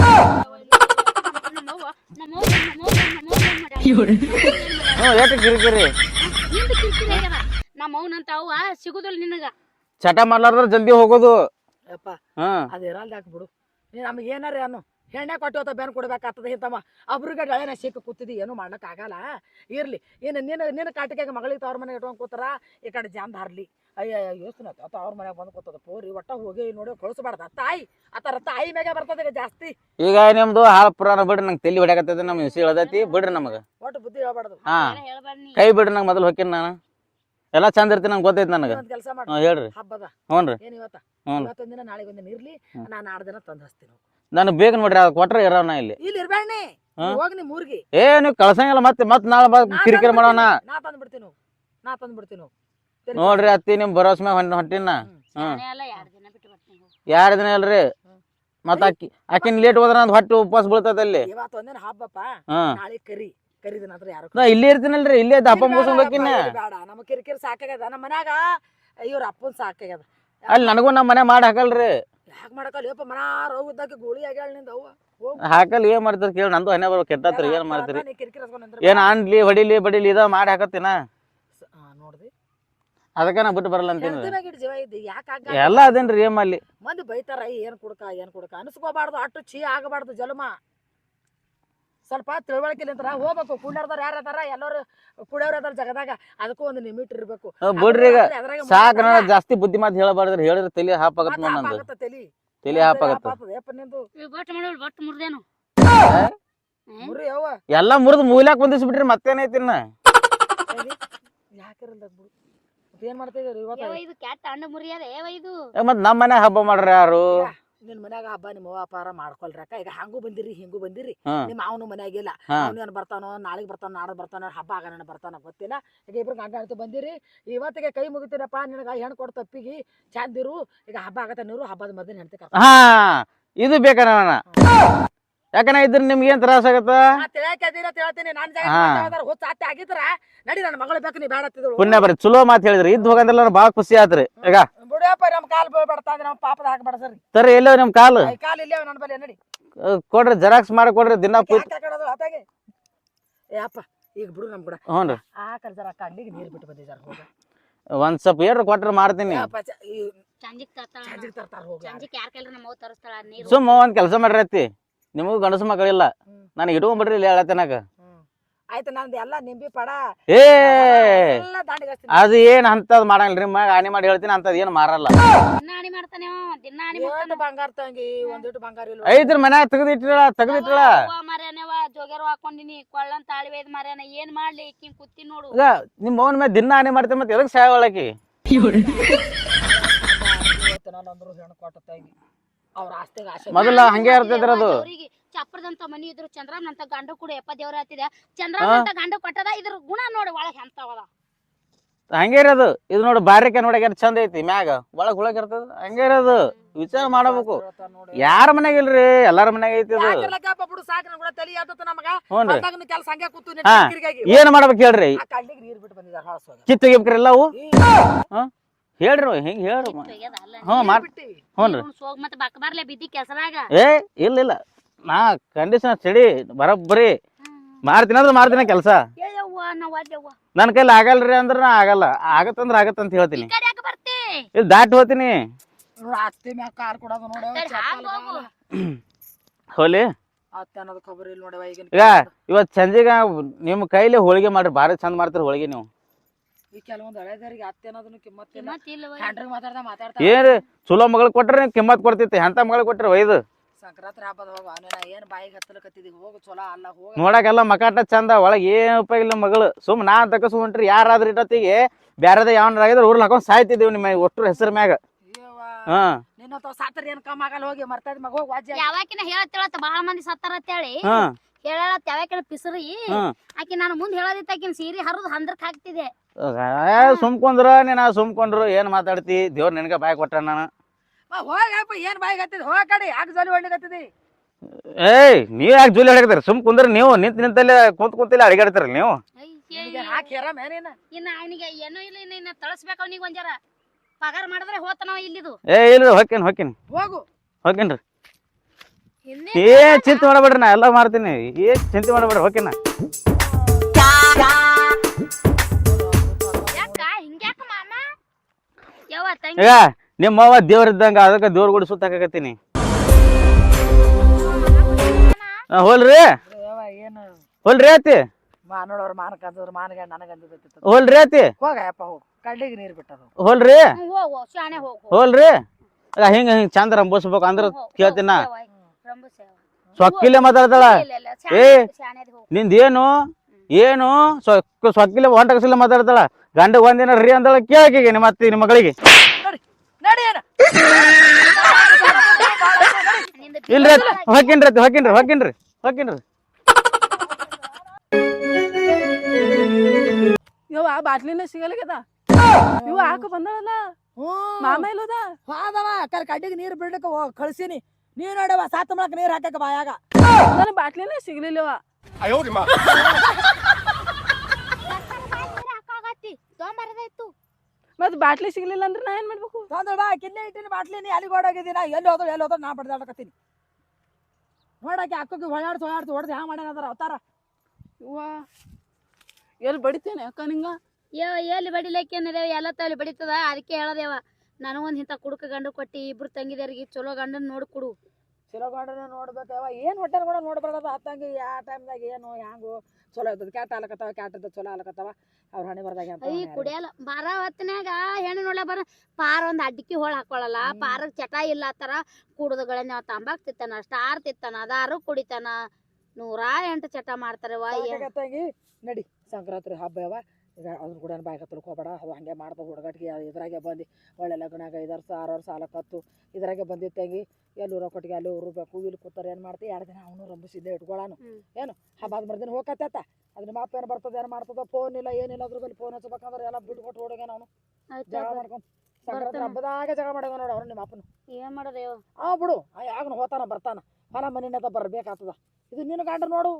ಏನ್ ಕಿರಿಕಿರಿ. ನಮ್ಮ ಅವ್ನಂತ ಅವ ಸಿಗುದಿಲ್ಲ ನಿನಗ. ಚಟ ಮಾಡ್ಲಾರ್ದ್ರ ಜಲ್ದಿ ಹೋಗೋದು. ಅಪ್ಪ ಹ್ಮ್. ಅದು ಇರಲ್ದ ಯಾಕೆ ಬಿಡು. ನೀ ನಮ್ಗೆ ಏನಾರ ಅನ್ನು. ಹೆಣ್ಣೆ ಕೊಟ್ಟು ಬೆನ್ ಕೊಡ್ಬೇಕಾಗ್ತದೆ ಇಂತಮ್ಮ ಅಬ್ರಿಗೆ ಡಳೆನ ಸಿಕ್ಕ ಕೂತಿದಿ ಏನು ಮಾಡೋಕ್ಕಾಗಲ್ಲ ಇರಲಿ ಇರ್ಲಿ ನೀನು ನಿನ್ನ ನಿನ್ನ ಕಾಟಿಗೆ ಮಗಳಿಗೆ ತವ್ರ ಮನೆಗೆ ಇಟ್ಕೊಂಡು ಕೂತಾರ ಈ ಕಡೆ ಜಾಮ್ ಹಾರ್ಲಿ ಅಯ್ಯೋ ಯೋಚನೆ ಆತ ಅವ್ರ ಮನೆಗೆ ಬಂದು ಕೂತದ. ಪೋರಿ ಒಟ್ಟ ಹೋಗಿ ನೋಡಿ ಕಳಿಸ್ಬಾರ್ದ. ತಾಯಿ ಆ ಥರ ತಾಯಿ ಮೇಗೆ ಬರ್ತದೆ ಈಗ ಜಾಸ್ತಿ. ಈಗ ನಿಮ್ದು ಹಾಲು ಪುರಾಣ ಬಿಡ್ರಿ ನಂಗೆ ತಲೆ ಹೊಡ್ಯಾಕತ್ತದ ನಮ್ಮ ಹಿಂಸೆ ಹೇಳ್ದೈತಿ ಬಿಡ್ರಿ ನಮಗೆ. ಒಟ್ಟು ಬುದ್ಧಿ ಹೇಳ್ಬಾರ್ದು. ಹಾ. ಏನ್ ಕೈ ಬಿಡ್ರಿ ನಂಗೆ ಮೊದಲು ಹೊಕ್ಕಿನ ನಾನು. ಎಲ್ಲ ಚಂದ ಇರ್ತೀನಿ ನಂಗೆ ಗೊತ್ತೈತಿ ನನಗೆ. ಕೆಲಸ ಮಾಡಿ. ಹೇಳ್ರಿ. ಹಬ್ಬದ. ಹ್ಞೂ ರೀ ಏನು ಇವತ್ತ? ಹ್ಞೂ ಇವತ್ತೊಂದಿನ ನಾಳೆ ಒಂದಿನ ಇರ್ಲಿ. ನಾನು ಆರು ದಿನ ತಂದು ಹಚ್ತೀನಿ ನನಗೆ ಬೇಗ ನೋಡ್ರಿ ಅದು ಕೊಟ್ರೆ ಇರೋಣ ಇಲ್ಲಿ. ಇಲ್ಲಿ ಇರ್ಬೇಡಿ ಹಾ? ಹೋಗಿ ನೀ ಮೂರ್ಗಿ ಏ ನೀವು ಕಳ್ಸಂಗಿಲ್ಲ ಮತ್ತೆ ಮತ್ತೆ ನಾಳೆ ಬಾ ನಾ ಕಿರಿಕಿರಿ ಮಾಡೋಣ. ನಾ ತಂದು ಬಿಡ್ತೀನಿ ನಾ ತಂದು ಬಿಡ್ತೀನಿ ನೋಡ್ರಿ ಅತ್ತಿ ನಿಮ್ ಭರೋಸ್ ಮ್ಯಾಗ ಹೊಂಟ ಹೊಂಟಿನ ಹ್ಮ್. ಶಾಣೆ ಅಲ್ಲ ಎರಡ್ ದಿನ ಬಿಟ್ಟು ಬರ್ತೀನಿ ಹೋಗು. ಯಾರ ದಿನ ಅಲ್ರಿ ಮತ್ ಮತ್ತ ಅಕ್ಕಿ ಆಕಿನ ಲೇಟ್ ಹೋದ್ರ ನಂದು ಹೊಟ್ಟೆ ಉಪವಾಸ ಬೀಳ್ತದ ಅಲ್ಲಿ. ಇವತ್ತೊಂದಿನ ಹಬ್ಬಪ್ಪ. ಹ್ಮ್ ನಾಳೆ ಕರಿ. ಕರಿದಿನ ಹತ್ರ ಯಾರು ನಾ ಇಲ್ಲೇ ಇರ್ತೀನಲ್ರಿ ಇಲ್ಲೇ ಇದ್ದ ಹಬ್ಬ ಮುಗಿಸ್ಬೇಕಿನ್ನ ಬೇಡ ನಮ್ಮ ಕಿರಿಕಿರಿ ಸಾಕಾಗ್ಯದ. ನಮ್ಮ ಮನ್ಯಾಗ ಇವ್ರ ಅಪ್ಪನ್ ಸಾಕಾಗ್ಯದ. ಅಲ್ಲಿ ನನಗೂ ನಮ್ಮ ಮನೆ ಮಾಡಿ ಹಾಕಲ್ರಿ. ಯಾಕೆ ಮಾಡಕಲ್ಲ ಯಪ್ಪ ಹೋಗಿದ್ದಕ್ಕೆ ಗೋಳಿ ಆಗ್ಯಾಳ ನಿಂದ ಅವ್ವ. ಹೋಗ್. ಹಾಕಲ್ ಏನ್ ಮಾಡ್ತೀರಿ ಕೇಳಿ ನಂದು ಹನ್ನೆ ಬರ್ಬೇಕು ಕೆಟ್ಟತ್ರಿ ಏನ್ ಮಾಡ್ತೀರಿ? ನೀ ಕಿರಿಕಿರಿ ಹಚ್ಕೊಂಡ್ ನಿಂದ್ರ ಏನ್ ಅನ್ಲಿ ಹೊಡಿಲಿ ಬಡಿಲಿ ಇದ ಮಾಡಿ ಹಾಕತ್ತಿನ? ಅದಕ್ಕೇನ ನೋಡ್ದಿ. ಅದಕ್ಕ ನಾ ಬಿಟ್ಟು ಬರಲ್ಲ ಅಂತೀನಿ. ಹೆಂಡ್ತಿ ಮ್ಯಾಗ್ ಇಟ್ ಜೀವ ಇದ್ದಿ? ಯಾಕೆ ಆಗ ಎಲ್ಲ ಅದೇನ್ರಿ ಏಮ್ ಅಲ್ಲಿ ಮಂದಿ ಬೈತಾರ "ಏ, ಏನ್ ಕುಡ್ಕ ಏನ್ ಕುಡ್ಕ. ಅನ್ಸ್ಕೋಬಾರ್ದು ಅಟ್ಟು ಚೀ ಆಗಬಾರ್ದು ಜಲಮ. ಸ್ವಲ್ಪ ಅಂತಾರ ಹೋಗ್ಬೇಕು. ಕುಡಿಯೋರ್ದಾರ ಯಾರು ಅದಾರ? ಎಲ್ಲರೂ ಕುಡಿಯೋರು ಅದಾರ ಜಗದಾಗ. ಅದಕ್ಕೂ ಒಂದು ಲಿಮಿಟ್ ಇರ್ಬೇಕು. ಬಿಡ್ರಿ ಈಗ. ಅದ್ರಾಗ ಸಾಕ್ ಜಾಸ್ತಿ ಬುದ್ಧಿ ಮಾತು ಹೇಳಬಾರ್ದ್ರಿ. ಹೇಳಿದ್ರೆ ತಲೆ ಹಾಪ್ ಮತ್ತೆ ನೋಡ್ ಹಾಪ್ ನಂದು. ಆಗತ್ತ ತಲಿ. ತಲಿ ಹಾಪಾಗತ್ತ. ಯಪ್ಪ ನಿಂದು? ಈ ಬಟ್ ಮಾಡೋಳು ಬಟ್ ಮುರ್ದೇನು. ಮುರಿ ಎಲ್ಲಾ ಮುರಿದು ಮೂಲ್ಯಾಕ್ ಬಂದಿಸ್ಬಿಟ್ರಿ ಮತ್ತೇನೈತಿ ಇನ್ನ? ಯಾಕಿರಲ್ಲ ಬಿಡು. ಮತ್ತ್ ಏನ್ ಮಾಡ್ತಿದ್ದೀರಿ ಇವತ್ತ? ಯವ್ವ ಇದು ಕ್ಯಾಟ್ ಅಂಡ ಮುರಿಯದ ಏವ ಇದು? ಏ, ಮತ್ ನಮ್ಮ ಮನೆ ಹಬ್ಬ ಮಾಡ್ರಿ ಯಾರು? ನಿನ್ ಮನ್ಯಾಗ ಹಬ್ಬ ನಿಮ್ಮ ವ್ಯಾಪಾರ ಅಪಾರ ಮಾಡ್ಕೊಳ್ರಕ್ಕ ಈಗ ಹಂಗೂ ಬಂದಿರಿ ಹಿಂಗೂ ಬಂದಿರಿ. ನಿಮ್ಮ ಅವನು ಮನ್ಯಾಗಿಲ್ಲ ಹಾ. ಅವನು ಏನ್ ಬರ್ತಾನೋ ನಾಳೆಗೆ ಬರ್ತಾನ ನಾಳೆ ಬರ್ತಾನೋ ಹಬ್ಬ ಆಗೋಣ ಬರ್ತಾನ ಗೊತ್ತಿಲ್ಲ. ಈಗ ಇಬ್ರು ಗಂಡ ಬಂದಿರಿ. ಇವತ್ತಿಗೆ ಕೈ ಮುಗಿತೀರಪ್ಪ ನಿನಗೆ ಹೆಣ್ಣು ಕೊಡ್ತ ತಪ್ಪಿಗಿ. ಚಂದಿರು ಈಗ ಹಬ್ಬ ಆಗತ್ತ ನೀರು ಹಬ್ಬದ ಮದ್ದಿನ ಹೆಣ್ತಿ ಇದು ಬೇಕನ ಯಾಕನ ಇದ್ರ ನಿಮ್ಗೆ ಏನ್ ತ್ರಾಸ ಆಗತ್ತ? ಆಗಿದ್ರ ನಡಿ ನನ್ನ ಮಗಳು ಬೇಕು ನೀ ಬೇಡ ಪುಣ್ಯ ಬರ್ರಿ. ಚಲೋ ಮಾತು ಹೇಳಿದ್ರಿ. ಇದ್ ಹೋಗಂದ್ರೆ ನಾನು ಬಾಳ ಖುಷಿ ಆತ್ರಿ. ಈಗ ನಮ್ಮ ಕಾಲ್ ಬೀಳ್ಬೇಡ್ತಾ ನಮ್ಮ ಪಾಪದ ಹಾಕ್ಬೇಡ ಸರ್ ಸರಿ ಎಲ್ಲೋ ನಿಮ್ ಕಾಲು? ಈ ಕಾಲ್ ಇಲ್ಲೇ ನನ್ನ ಬಲ್ಲಿ ನಡಿ. ಅಹ್, ಕೊಡ್ರಿ ಜೆರಾಕ್ಸ್ ಮಾಡಿ ಕೊಡ್ರಿ ದಿನ ಪೂರ್ತಿ. ಯಾಕೆ ಕಡೋದು ಆತಾಗೆ ಏ ಅಪ್ಪ ಈಗ ಬಿಡು ನಮ್ ಕೂಡ ಹ್ಞೂ ಆ ಕಲ್ ಜರ ಕಣ್ಣಿಗೆ ನೀರು ಬಿಟ್ಟು ಬಂದಿ ಜರ ಹೋಗ. ಒಂದ್ ಸ್ವಲ್ಪ ಏನ್ರ ಕೊಟ್ರ ಮಾಡ್ತೀನಿ. ಚಂಜಿಗ್ ತರ್ತಾಳ ಚಂಜಿಗ್ ಯಾರ ಕೈಲಿ ನಮ್ಮ ಅವ್ವ ತರಿಸ್ತಾಳ ನೀರು. ಸುಮ್ಮ ಒಂದ್ ಕೆಲಸ ಮಾಡ್ರಿ ಐತಿ ನಿಮಗೂ ಗಂಡಸು ಮಕ್ಕಳಿಲ್ಲ ನನಗೆ ಇಟ್ಕೊಂಡ್ಬಿಡ್ರಿ ಇಲ್ಲಿ ಹೇಳತ್ತನಾಗ. ಆಯ್ತು ನಂದು ಎಲ್ಲ ನಿಂಬಿ ಪಡ. ಏ! ಎಲ್ಲ ದಾಂಡಿಗೆ ಹಚ್ತೀನಿ. ಅದು ಏನ್ ಅಂತದ್ ಮಾಡಂಗಿಲ್ರಿ ಮಗ ಆಣಿ ಮಾಡಿ ಹೇಳ್ತೀನಿ ಅಂತದ್ ಏನ್ ಮಾರಲ್ಲ. ದಿನ ಆಣಿ ಮಾಡ್ತಾನೆ ಅವ ದಿನ ಆಣಿ ಏಟ್ ಬಂಗಾರ ತಂಗಿ ಒಂದಿಟ್ಟು ಬಂಗಾರ ಇಲ್ಲ ಐತ್ರ ಮನ್ಯಾಗ ಮಾರ್ಯಾನವ ಜೋಗ್ಯಾರು ಹಾಕೊಂಡಿನಿ ಕೊಳ್ಳನ್ ಮಾರ್ಯಾನ. ಏನ್ ಮಾಡ್ಲಿ ಈಕಿನ್ ಕುತ್ತಿ ನೋಡು. ಈಗ ನಿಮ್ಮ ಮೌನ ಮೇಲೆ ದಿನ ಆಣಿ ಮಾಡ್ತೀನಿ ಮತ್ತೆ ಎದಕ್ ಸಾಯ ಒಳಕಿ ನಾನು ಅಂದ್ರು ಹೆಣ್ಣು ಕೊಟ್ಟ ತಂಗಿ. ಅವ್ರ ಆಸ್ತಿಗೆ ಆಸೆ ಮೊದಲ ಹಂಗೆ ಇರ್ತೈತ್ರಿ ಅದು ಅವ್ರಿಗೆ ಚಪ್ರದಂತ ಮನಿ ಇದ್ರು ಚಂದ್ರಮ್ ಗಂಡ ಗಂಡು ಕೂಡ ಎಪ್ಪ ದೇವ್ರ ಹತ್ತಿದೆ ಚಂದ್ರಮ್ ಅಂತ ಗಂಡು ಕೊಟ್ಟದ ಇದ್ರ ಗುಣ ನೋಡಿ ಒಳಗ್ ಎಂತವದ ಹಂಗೆ ಇರೋದು. ಇದು ನೋಡಿ ಬಾರಿಕೆ ನೋಡಕ್ ಎಷ್ಟು ಚಂದ ಐತಿ ಮ್ಯಾಗ. ಒಳಗ್ ಹುಳಕ್ ಇರ್ತದ ಹಂಗೆ ಇರೋದು. ವಿಚಾರ ಮಾಡಬೇಕು. ಯಾರ ಮನ್ಯಾಗ ಇಲ್ರಿ? ಎಲ್ಲಾರ ಮನ್ಯಾಗ ಐತಿ ಅದು. ಯಾಕಿರ್ಲಕ್ಕಪ್ಪ ಬಿಡು ಸಾಕು ತಲಿ ಆತತ ನಮಗ. ಕೆಲಸ ಹಂಗೆ ಕೂತು. ಏನ್ ಮಾಡ್ಬೇಕು ಹೇಳ್ರಿ? ಆ ಕಳ್ಳಿಗೆ ನೀರ್ ಬಿಟ್ಟು ಬಂದಿದ್ದಾರೆ ಹೇಳ್ರಿ ಹೆಂಗ್ ಹೇಳ್ರಿ ಹ್ಞೂ ಮಾಡ್ ಹ್ಞೂ ಹ್ಞೂನ್ರಿ ಸೋಗ್ ಮತ್ತೆ ಬಕ್ ಬರ್ಲೆ ಬಿದ್ದಿ ಕೆಸರಾಗ. ಏ ಇಲ್ಲ ಇಲ್ಲ. ನಾ ಕಂಡೀಷನ್ ಚಳಿ ಬರೋಬ್ಬರಿ. ಮಾಡ್ತೀನಿ ಅಂದ್ರೆ ಮಾಡ್ತೀನಿ ಕೆಲಸ. ನನ್ನ ಕೈಲಿ ಆಗಲ್ರಿ ಅಂದ್ರೆ ನಾ ಆಗಲ್ಲ. ಆಗತ್ತಂದ್ರೆ ಆಗತ್ತಂತ ಹೇಳ್ತೀನಿ. ಇಲ್ಲ ದಾಟ್ ಹೋತೀನಿ. ಹೋಗ್ತೀನಿ. ಹೋಲಿ. ಈಗ ಇವತ್ತು ಸಂಜೆಗ ನಿಮ್ಮ ಕೈಲಿ ಹೋಳಿಗೆ ಮಾಡ್ರಿ ಭಾರಿ ಚಂದ ಮಾಡ್ತಾರ ಹೋಳಿಗೆ ನೀವು. ಈ ಕೆಲವೊಂದು ಹಳೆದರಿಗೆ ಅತ್ತೆ ಅನ್ನೋದನ್ನು ಕಿಮ್ಮತ್ತಿಲ್ಲ ಮತ್ತ್ ಇಲ್ಲವ್ವ. ಹ್ಯಾಂಡ್ರಿಗೆ ಮಾತಾಡ್ದ ಮಾತಾಡ್ತಾ ಏನ್ರಿ? ಚಲೋ ಮಗಳು ಕೊಟ್ರೆ ನೀವು ಕಿಮ್ಮತ್ ಕೊಡ್ತಿತ್ತು ಎಂತ ಮಗಳ ಕೊಟ್ರಿ ಒಯ್ದು ಸಂಕ್ರಾಂತಿ ಹಬ್ಬದ ಹೋಗು ಅವನೇನ ಏನ್ ಬಾಯಿಗೆ ಹತ್ತಲಕತ್ತಿದಿ ಹೋಗು ಚಲೋ ಅಲ್ಲ ಹೋಗ. ನೋಡಕ್ಕೆಲ್ಲ ಮಕಾಟ ಚಂದ ಒಳಗ ಏನ್ ಉಪಯೋಗ ಇಲ್ಲ ಮಗಳು. ಸುಮ್ ನಾ ತಕಸ್ ಸುಮ್ರಿ ಯಾರಾದ್ರೂ ಇಟ್ಟತ್ತಿಗೆ ಬ್ಯಾರದ ಯಾವನಾರ ಆಗಿದ್ರೆ ಊರ್ಲ ಹಾಕೊಂಡ್ ಸಾಯ್ತಿದ್ದೀವಿ ನಿಮ್ಮ ಒಟ್ಟು ಹೆಸರು ಮ್ಯಾಗ. ಹಾ. ನಿನ್ನ ತಾವ್ ಸಾತ್ರ ಏನ್ ಆಗಲ್ಲ ಹೋಗಿ ಮರ್ತದ ಮಗ ಹೋಗಿ ವಾಜ್ಯ ಯಾವಾಕಿನ ಹೇಳತ್ತೇಳತ್ತ ಬಹಳ ಮಂದಿ ಸತ್ತಾರ ಅಂತೇಳಿ. ಹಾ. ಹೇಳತ್ತ ಯಾವಾಕಿನ ಪಿಸರಿ. ಆಕಿ ನಾನು ಮುಂದ್ ಹೇಳೋದಿತ್ತ ಆಕಿನ ಸೀರೆ ಹರಿದು ಹಂದ್ರಕ್ ಹಾಕ್ತಿದೆ ಸುಮ್ಕೊಂಡ್ರ ನೀನ್ ಸುಮ್ಕೊಂಡ್ರು ಏನ್ ಮಾತಾಡ್ತಿ? ದೇವ್ರ ನಿನಗೆ ಬಾಯ್ ಕೊಟ್ಟ ನಾನು. ಹೋಗಪ್ಪ ಏನ್ ಬಾಯ್ ಹತ್ತಿದ್? ಹೋಗ ಕಡೆ ಯಾಕೆ ಜೋಲಿ ಹೊಡ್ಲಿಕತ್ತಿದಿ ಏಯ್ ನೀವ್ ಯಾಕೆ ಜೂಲಿ ಹಿಡಕತ್ತೀರಿ ಸುಮ್ ಕುಂದ್ರ ನೀವು ನಿಂತ ನಿಂತಲ್ಲೇ ಕುಂತ ಕುಂತಿಲ್ಲ ಅಡಿಗಾಡ್ತೀರಿ ನೀವು. ಇನ್ನ ಅವನಿಗೆ ಏನೂ ಇಲ್ಲ ಇನ್ನ ಇನ್ನ ತಳಸ್ಬೇಕು ಅವನಿಗೆ ಒಂಜಾರ ಪಗಾರ ಮಾಡಿದ್ರೆ ಹೋತನವ ಇಲ್ಲಿದು. ಏ ಇಲ್ರಿ ಹೊಕ್ಕೇನ್ ಹೊಕ್ಕೇನ್. ಹೋಗು. ಹೊಕ್ಕೇನ್ರಿ ಏ ಚಿಂತೆ ಮಾಡಬೇಡ್ರಿ ನಾ ಎಲ್ಲ ಮಾಡ್ತೀನಿ. ಏ ಚಿಂತೆ ಮಾಡಬೇಡ್ರಿ ಹೊಕ್ಕೇನ. ಈಗ ನಿಮ್ಮ ಅವ್ವ ದೇವ್ರ ಇದ್ದಂಗ ಅದಕ್ಕೆ ದೇವ್ರ ಗುಡಿ ಸುತ್ತಾಕತ್ತೀನಿ ಹೋಲ್ರಿ. ಏನು? ಹೋಲ್ರಿ ಆತಿ. ಮಾನಗ ನನಗ ಹೋಲ್ರಿ ಆತಿ. ಹೋಗಪ್ಪ ಹೋಗು. ಕಡ್ಲಿಗೆ ನೀರ್ ಬಿಟ್ಟದು. ಹೋಲ್ರಿ. ಹೋಲ್ರಿ. ಹಿಂಗ ಹಿಂಗ ಚಂದ ರಂಬೋಸ್ಬೇಕು ಅಂದ್ರ ಕೇಳ್ತೀನ. ಸೊಕ್ಕಿಲೆ ಮಾತಾಡ್ತಾಳ. ಇಲ್ಲ, ಇಲ್ಲ, ಏ. ನಿಂದ ಏನು ಏನು? ಸೊಕ್ಕ ಸೊಕ್ಕಿಲೆ ಹೊಂಟಕಸಿಲ್ಲ ಮಾತಾಡ್ತಾಳ. ಗಂಡ ಒಂದಿನ ರೀ ಅಂದಳ ಕೇಳಕೀಗ ನಿಮ್ಮ ಅತ್ತಿ ನಿಮ್ಮ ಮಗಳಿಗೆ. ಇಲ್ರಿ ಅತ್ತಿ ಹೊಕ್ಕಿನ್ರಿ ಹೊಕ್ಕಿನ್ರಿ ಹೊಕ್ಕಿನ್ರಿ ಹೊಕ್ಕಿನ್ರಿ. ಯವ್ವ ಆ ಬಾಟ್ಲಿನ ಸಿಗಲಿಗದ ಇವ ಹಾಕ ಬಂದಳಲ್ಲ? ಮಾಮ ಇಲ್ಲದ? ಹೋದವ ಕರ್ ಕಡ್ಡಿಗೆ ನೀರ್ ಬಿಡ್ಲಿಕ್ಕೆ ಹೋಗ್ ಕಳ್ಸೀನಿ. ನೀವ್ ನೋಡವ ಸಾತ್ ಮಾಡಕ್ ನೀರ್ ಹಾಕಕ ಬಾಯಾಗ. ನನ್ನ ಬಾಟ್ಲಿನ ಸಿಗ್ಲಿಲ್ಲವ ಹಾಕಾಗತ್ತಿ ಮತ್ ಬಾಟ್ಲಿ ಸಿಗ್ಲಿಲ್ಲ ಅಂದ್ರೆ ನಾ ಏನ್ ಮಾಡ್ಬೇಕು? ತೊಂದ್ರೆ ಬಾ ಕಿನ್ನೆ ಇಟ್ಟಿನಿ ಬಾಟ್ಲಿ ನೀ ಅಲ್ಲಿಗೆ ಓಡಾಗಿದ್ದೀನಿ ಎಲ್ಲಿ ಹೋದ್ರು ಎಲ್ಲಿ ಹೋದ್ರು ನಾ ಬಡ್ದಾಡಕತ್ತೀನಿ ನೋಡಕ್ಕೆ ಅಕ್ಕಗೆ ಹೊಳಾಡ್ತು ಹೊಳಾಡ್ತು ಹೊಡೆದು ಹ್ಯಾಂಗ ಮಾಡ್ಯಾನ ಅದರ ಅವತಾರ. ಇವ್ವ ಎಲ್ಲಿ ಬಡಿತೇನೆ ಅಕ್ಕ ನಿಂಗ? ಯೋ ಎಲ್ಲಿ ಬಡಿಲಿಕ್ಕೇನಿದೇವ ಎಲ್ಲ ತಲೆ ಬಡಿತದ ಅದಕ್ಕೆ ಹೇಳದೇವ ನನಗೊಂದು ಇಂಥ ಕುಡುಕ ಗಂಡು ಕೊಟ್ಟಿ ಇಬ್ರು ತಂಗಿದವ್ರಿಗೆ ಚಲೋ ಗಂಡನ್ ನೋಡಿ ಕೊಡು. ಗಾರ್ಡನ್ ನೋಡ್ಬೇಕವ ಏನು ಹೊಟ್ಟೆ ಕೂಡ ನೋಡ್ಬಾರ್ದು ಹತ್ತಂಗೆ ಯಾವ ಟೈಮ್ದಾಗ ಏನು ಹ್ಯಾಂಗು ಚಲೋ ಇರ್ತದ ಕ್ಯಾಟ್ ಆಲಕತ್ತಾವ ಕ್ಯಾಟ್ ಇದ್ದ ಚಲೋ ಆಲಕತ್ತಾವ ಅವ್ರ ಹಣೆ ಬರ್ದಾಗ ಅಯ್ಯ ಕುಡಿಯಲ್ಲ ಬಾರ ಹೊತ್ತಿನಾಗ ಹೆಣ್ಣು ನೋಡ ಬರ ಪಾರ ಒಂದು ಅಡ್ಡಿಕೆ ಹೋಳ ಹಾಕೊಳ್ಳಲ್ಲ ಪಾರಗ್ ಚಟ ಇಲ್ಲ ಆತರ ಕುಡ್ದುಗಳನ್ನ ತಂಬಾಕ್ ತಿತ್ತಾನ ಸ್ಟಾರ್ ತಿತ್ತಾನ ಅದಾರು ಕುಡಿತಾನ. ನೂರಾ ಎಂಟು ಚಟ ಮಾಡ್ತಾರವ ಸಾಕಾಗತ್ತಂಗಿ ನಡಿ ಸಂಕ್ರಾಂತಿ ಹಬ್ಬ ಯಾವ ಈಗ ಅದ್ರ ಕೂಡ ಬಾಯಿ ತಿಳ್ಕೊಬೇಡ ಅದು ಹಂಗೆ ಮಾಡ್ತದೆ ಹುಡುಗಟ್ಗೆ. ಇದ್ರಾಗೆ ಬಂದು ಒಳ್ಳೆ ಲಗ್ನಾಗ ಐದಾರು ವರ್ಷ ಆರು ವರ್ಷ ಸಾಲ ಕತ್ತು ಇದ್ರಾಗೆ ಬಂದಿತ್ತಂಗಿ ಎಲ್ಲಿ ಊರ ಕೊಟ್ಟಿಗೆ ಅಲ್ಲಿ ಊರ್ಬೇಕು ಇಲ್ಲಿ ಕೂತಾರೆ ಏನು ಮಾಡ್ತೀವಿ ಎರಡು ದಿನ ಅವನು ರಂಬಿಸಿದ್ದೆ ಇಟ್ಕೊಳ್ಳಾನು. ಏನು? ಹಬ್ಬದ ಮರ್ದಿನ ಹೋಗತ್ತ ಅದ್ರ ಮಾಪ ಏನು ಬರ್ತದೆ ಏನು ಮಾಡ್ತದ? ಫೋನ್ ಇಲ್ಲ ಏನಿಲ್ಲ ಅದ್ರ ಬಲ್ಲಿ ಫೋನ್ ಹಚ್ಬೇಕಂದ್ರೆ ಎಲ್ಲ ಬಿಟ್ಟು ಕೊಟ್ಟು ಹುಡುಗನ ಅವನು ಜಗಳ ಮಾಡ್ಕೊಂಡು ಸಂಕ್ರಾಂತಿ. ಹಬ್ಬದಾಗ ಜಗಳ ಮಾಡ್ಯಾವ ನೋಡು ನಿಮ್ಮ ಅಪ್ಪನು. ಏನ್ ಮಾಡೋದೇವ್ ಆ ಬಿಡು ಯಾಗನು ಹೋತಾನ ಬರ್ತಾನ. ಹೊಲ ಮನಿನದ ಬರ್ಬೇಕಾಗ್ತದ ಇದು ನಿನ್ನ ಗಂಡ ನೋಡು.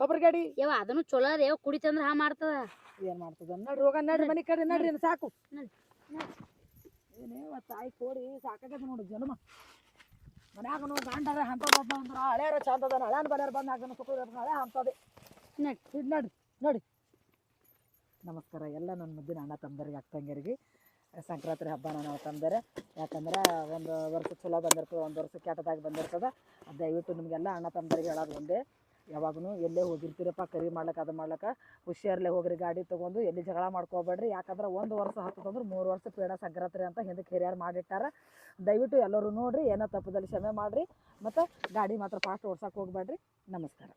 ಕೊಬ್ಬರಿ ಗಾಡಿ? ಯವ ಅದನ್ನು ಚಲೋ ಕುಡಿ ಕುಡಿತಂದ್ರ ಹಾ ಮಾಡ್ತದ. ಏನ್ ಮಾಡ್ತದ? ನಡ್ರಿ ಹೋಗ ನಡ್ರಿ ಮನೆ ಕಡೆ ನಡ್ರಿ ಸಾಕು. ಏನೇ ತಾಯಿ ಕೋಡಿ ಸಾಕಾಗದ ನೋಡು ಜನ್ಮ. ಮನ್ಯಾಗ ನೋಡು ಗಂಡದ ಅಂತದ ಅಂದ್ರ ಹಳೆಯರ ಚಂದ ಅದ ಬಲ್ಯಾರ ಬಂದ ಹಾಕನ ಸುಖ ಹಳೆ ಹಂತದೆ. ನಡ್ರಿ. ನಡ್ರಿ ನಡಿ ನಮಸ್ಕಾರ ಎಲ್ಲ ನನ್ನ ಮುದ್ದಿನ ಅಣ್ಣ ತಮ್ಮದರಿಗೆ ತಂಗಿಯರಿಗೆ. ಸಂಕ್ರಾಂತಿ ಹಬ್ಬನ ನಾವು ತಂದರೆ ಯಾಕಂದ್ರೆ ಒಂದು ವರ್ಷ ಚಲೋ ಬಂದಿರ್ತದೆ ಒಂದು ವರ್ಷ ಕೆಟ್ಟದಾಗಿ ಬಂದಿರ್ತದೆ. ದಯವಿಟ್ಟು ನಿಮಗೆಲ್ಲ ಅಣ್ಣ ತಂದರಿಗೆ ಹೇಳೋದು ಒಂದೇ. ಯಾವಾಗೂ ಎಲ್ಲೇ ಹೋಗಿರ್ತೀರಪ್ಪ, ಕರಿ ಮಾಡ್ಲಿಕ್ಕೆ, ಅದು ಮಾಡ್ಲಿಕ್ಕೆ. ಹುಷಾರಲ್ಲೇ ಹೋಗ್ರಿ, ಗಾಡಿ ತೊಗೊಂಡು ಎಲ್ಲಿ ಜಗಳ ಮಾಡ್ಕೋಬೇಡ್ರಿ. ಯಾಕಂದ್ರೆ ಒಂದು ವರ್ಷ ಹತ್ತದಂದ್ರೆ ಮೂರು ವರ್ಷ ಪೇಡ ಸಂಕ್ರಾಂತಿ ಅಂತ ಹಿಂದಕ್ಕೆ ಹಿರಿಯರು ಮಾಡಿಟ್ಟಾರ. ದಯವಿಟ್ಟು ಎಲ್ಲರೂ ನೋಡಿರಿ, ಏನೋ ತಪ್ಪದಲ್ಲಿ ಕ್ಷಮೆ ಮಾಡಿರಿ. ಮತ್ತು ಗಾಡಿ ಮಾತ್ರ ಫಾಸ್ಟ್ ಓಡ್ಸೋಕೆ ಹೋಗ್ಬೇಡ್ರಿ. ನಮಸ್ಕಾರ.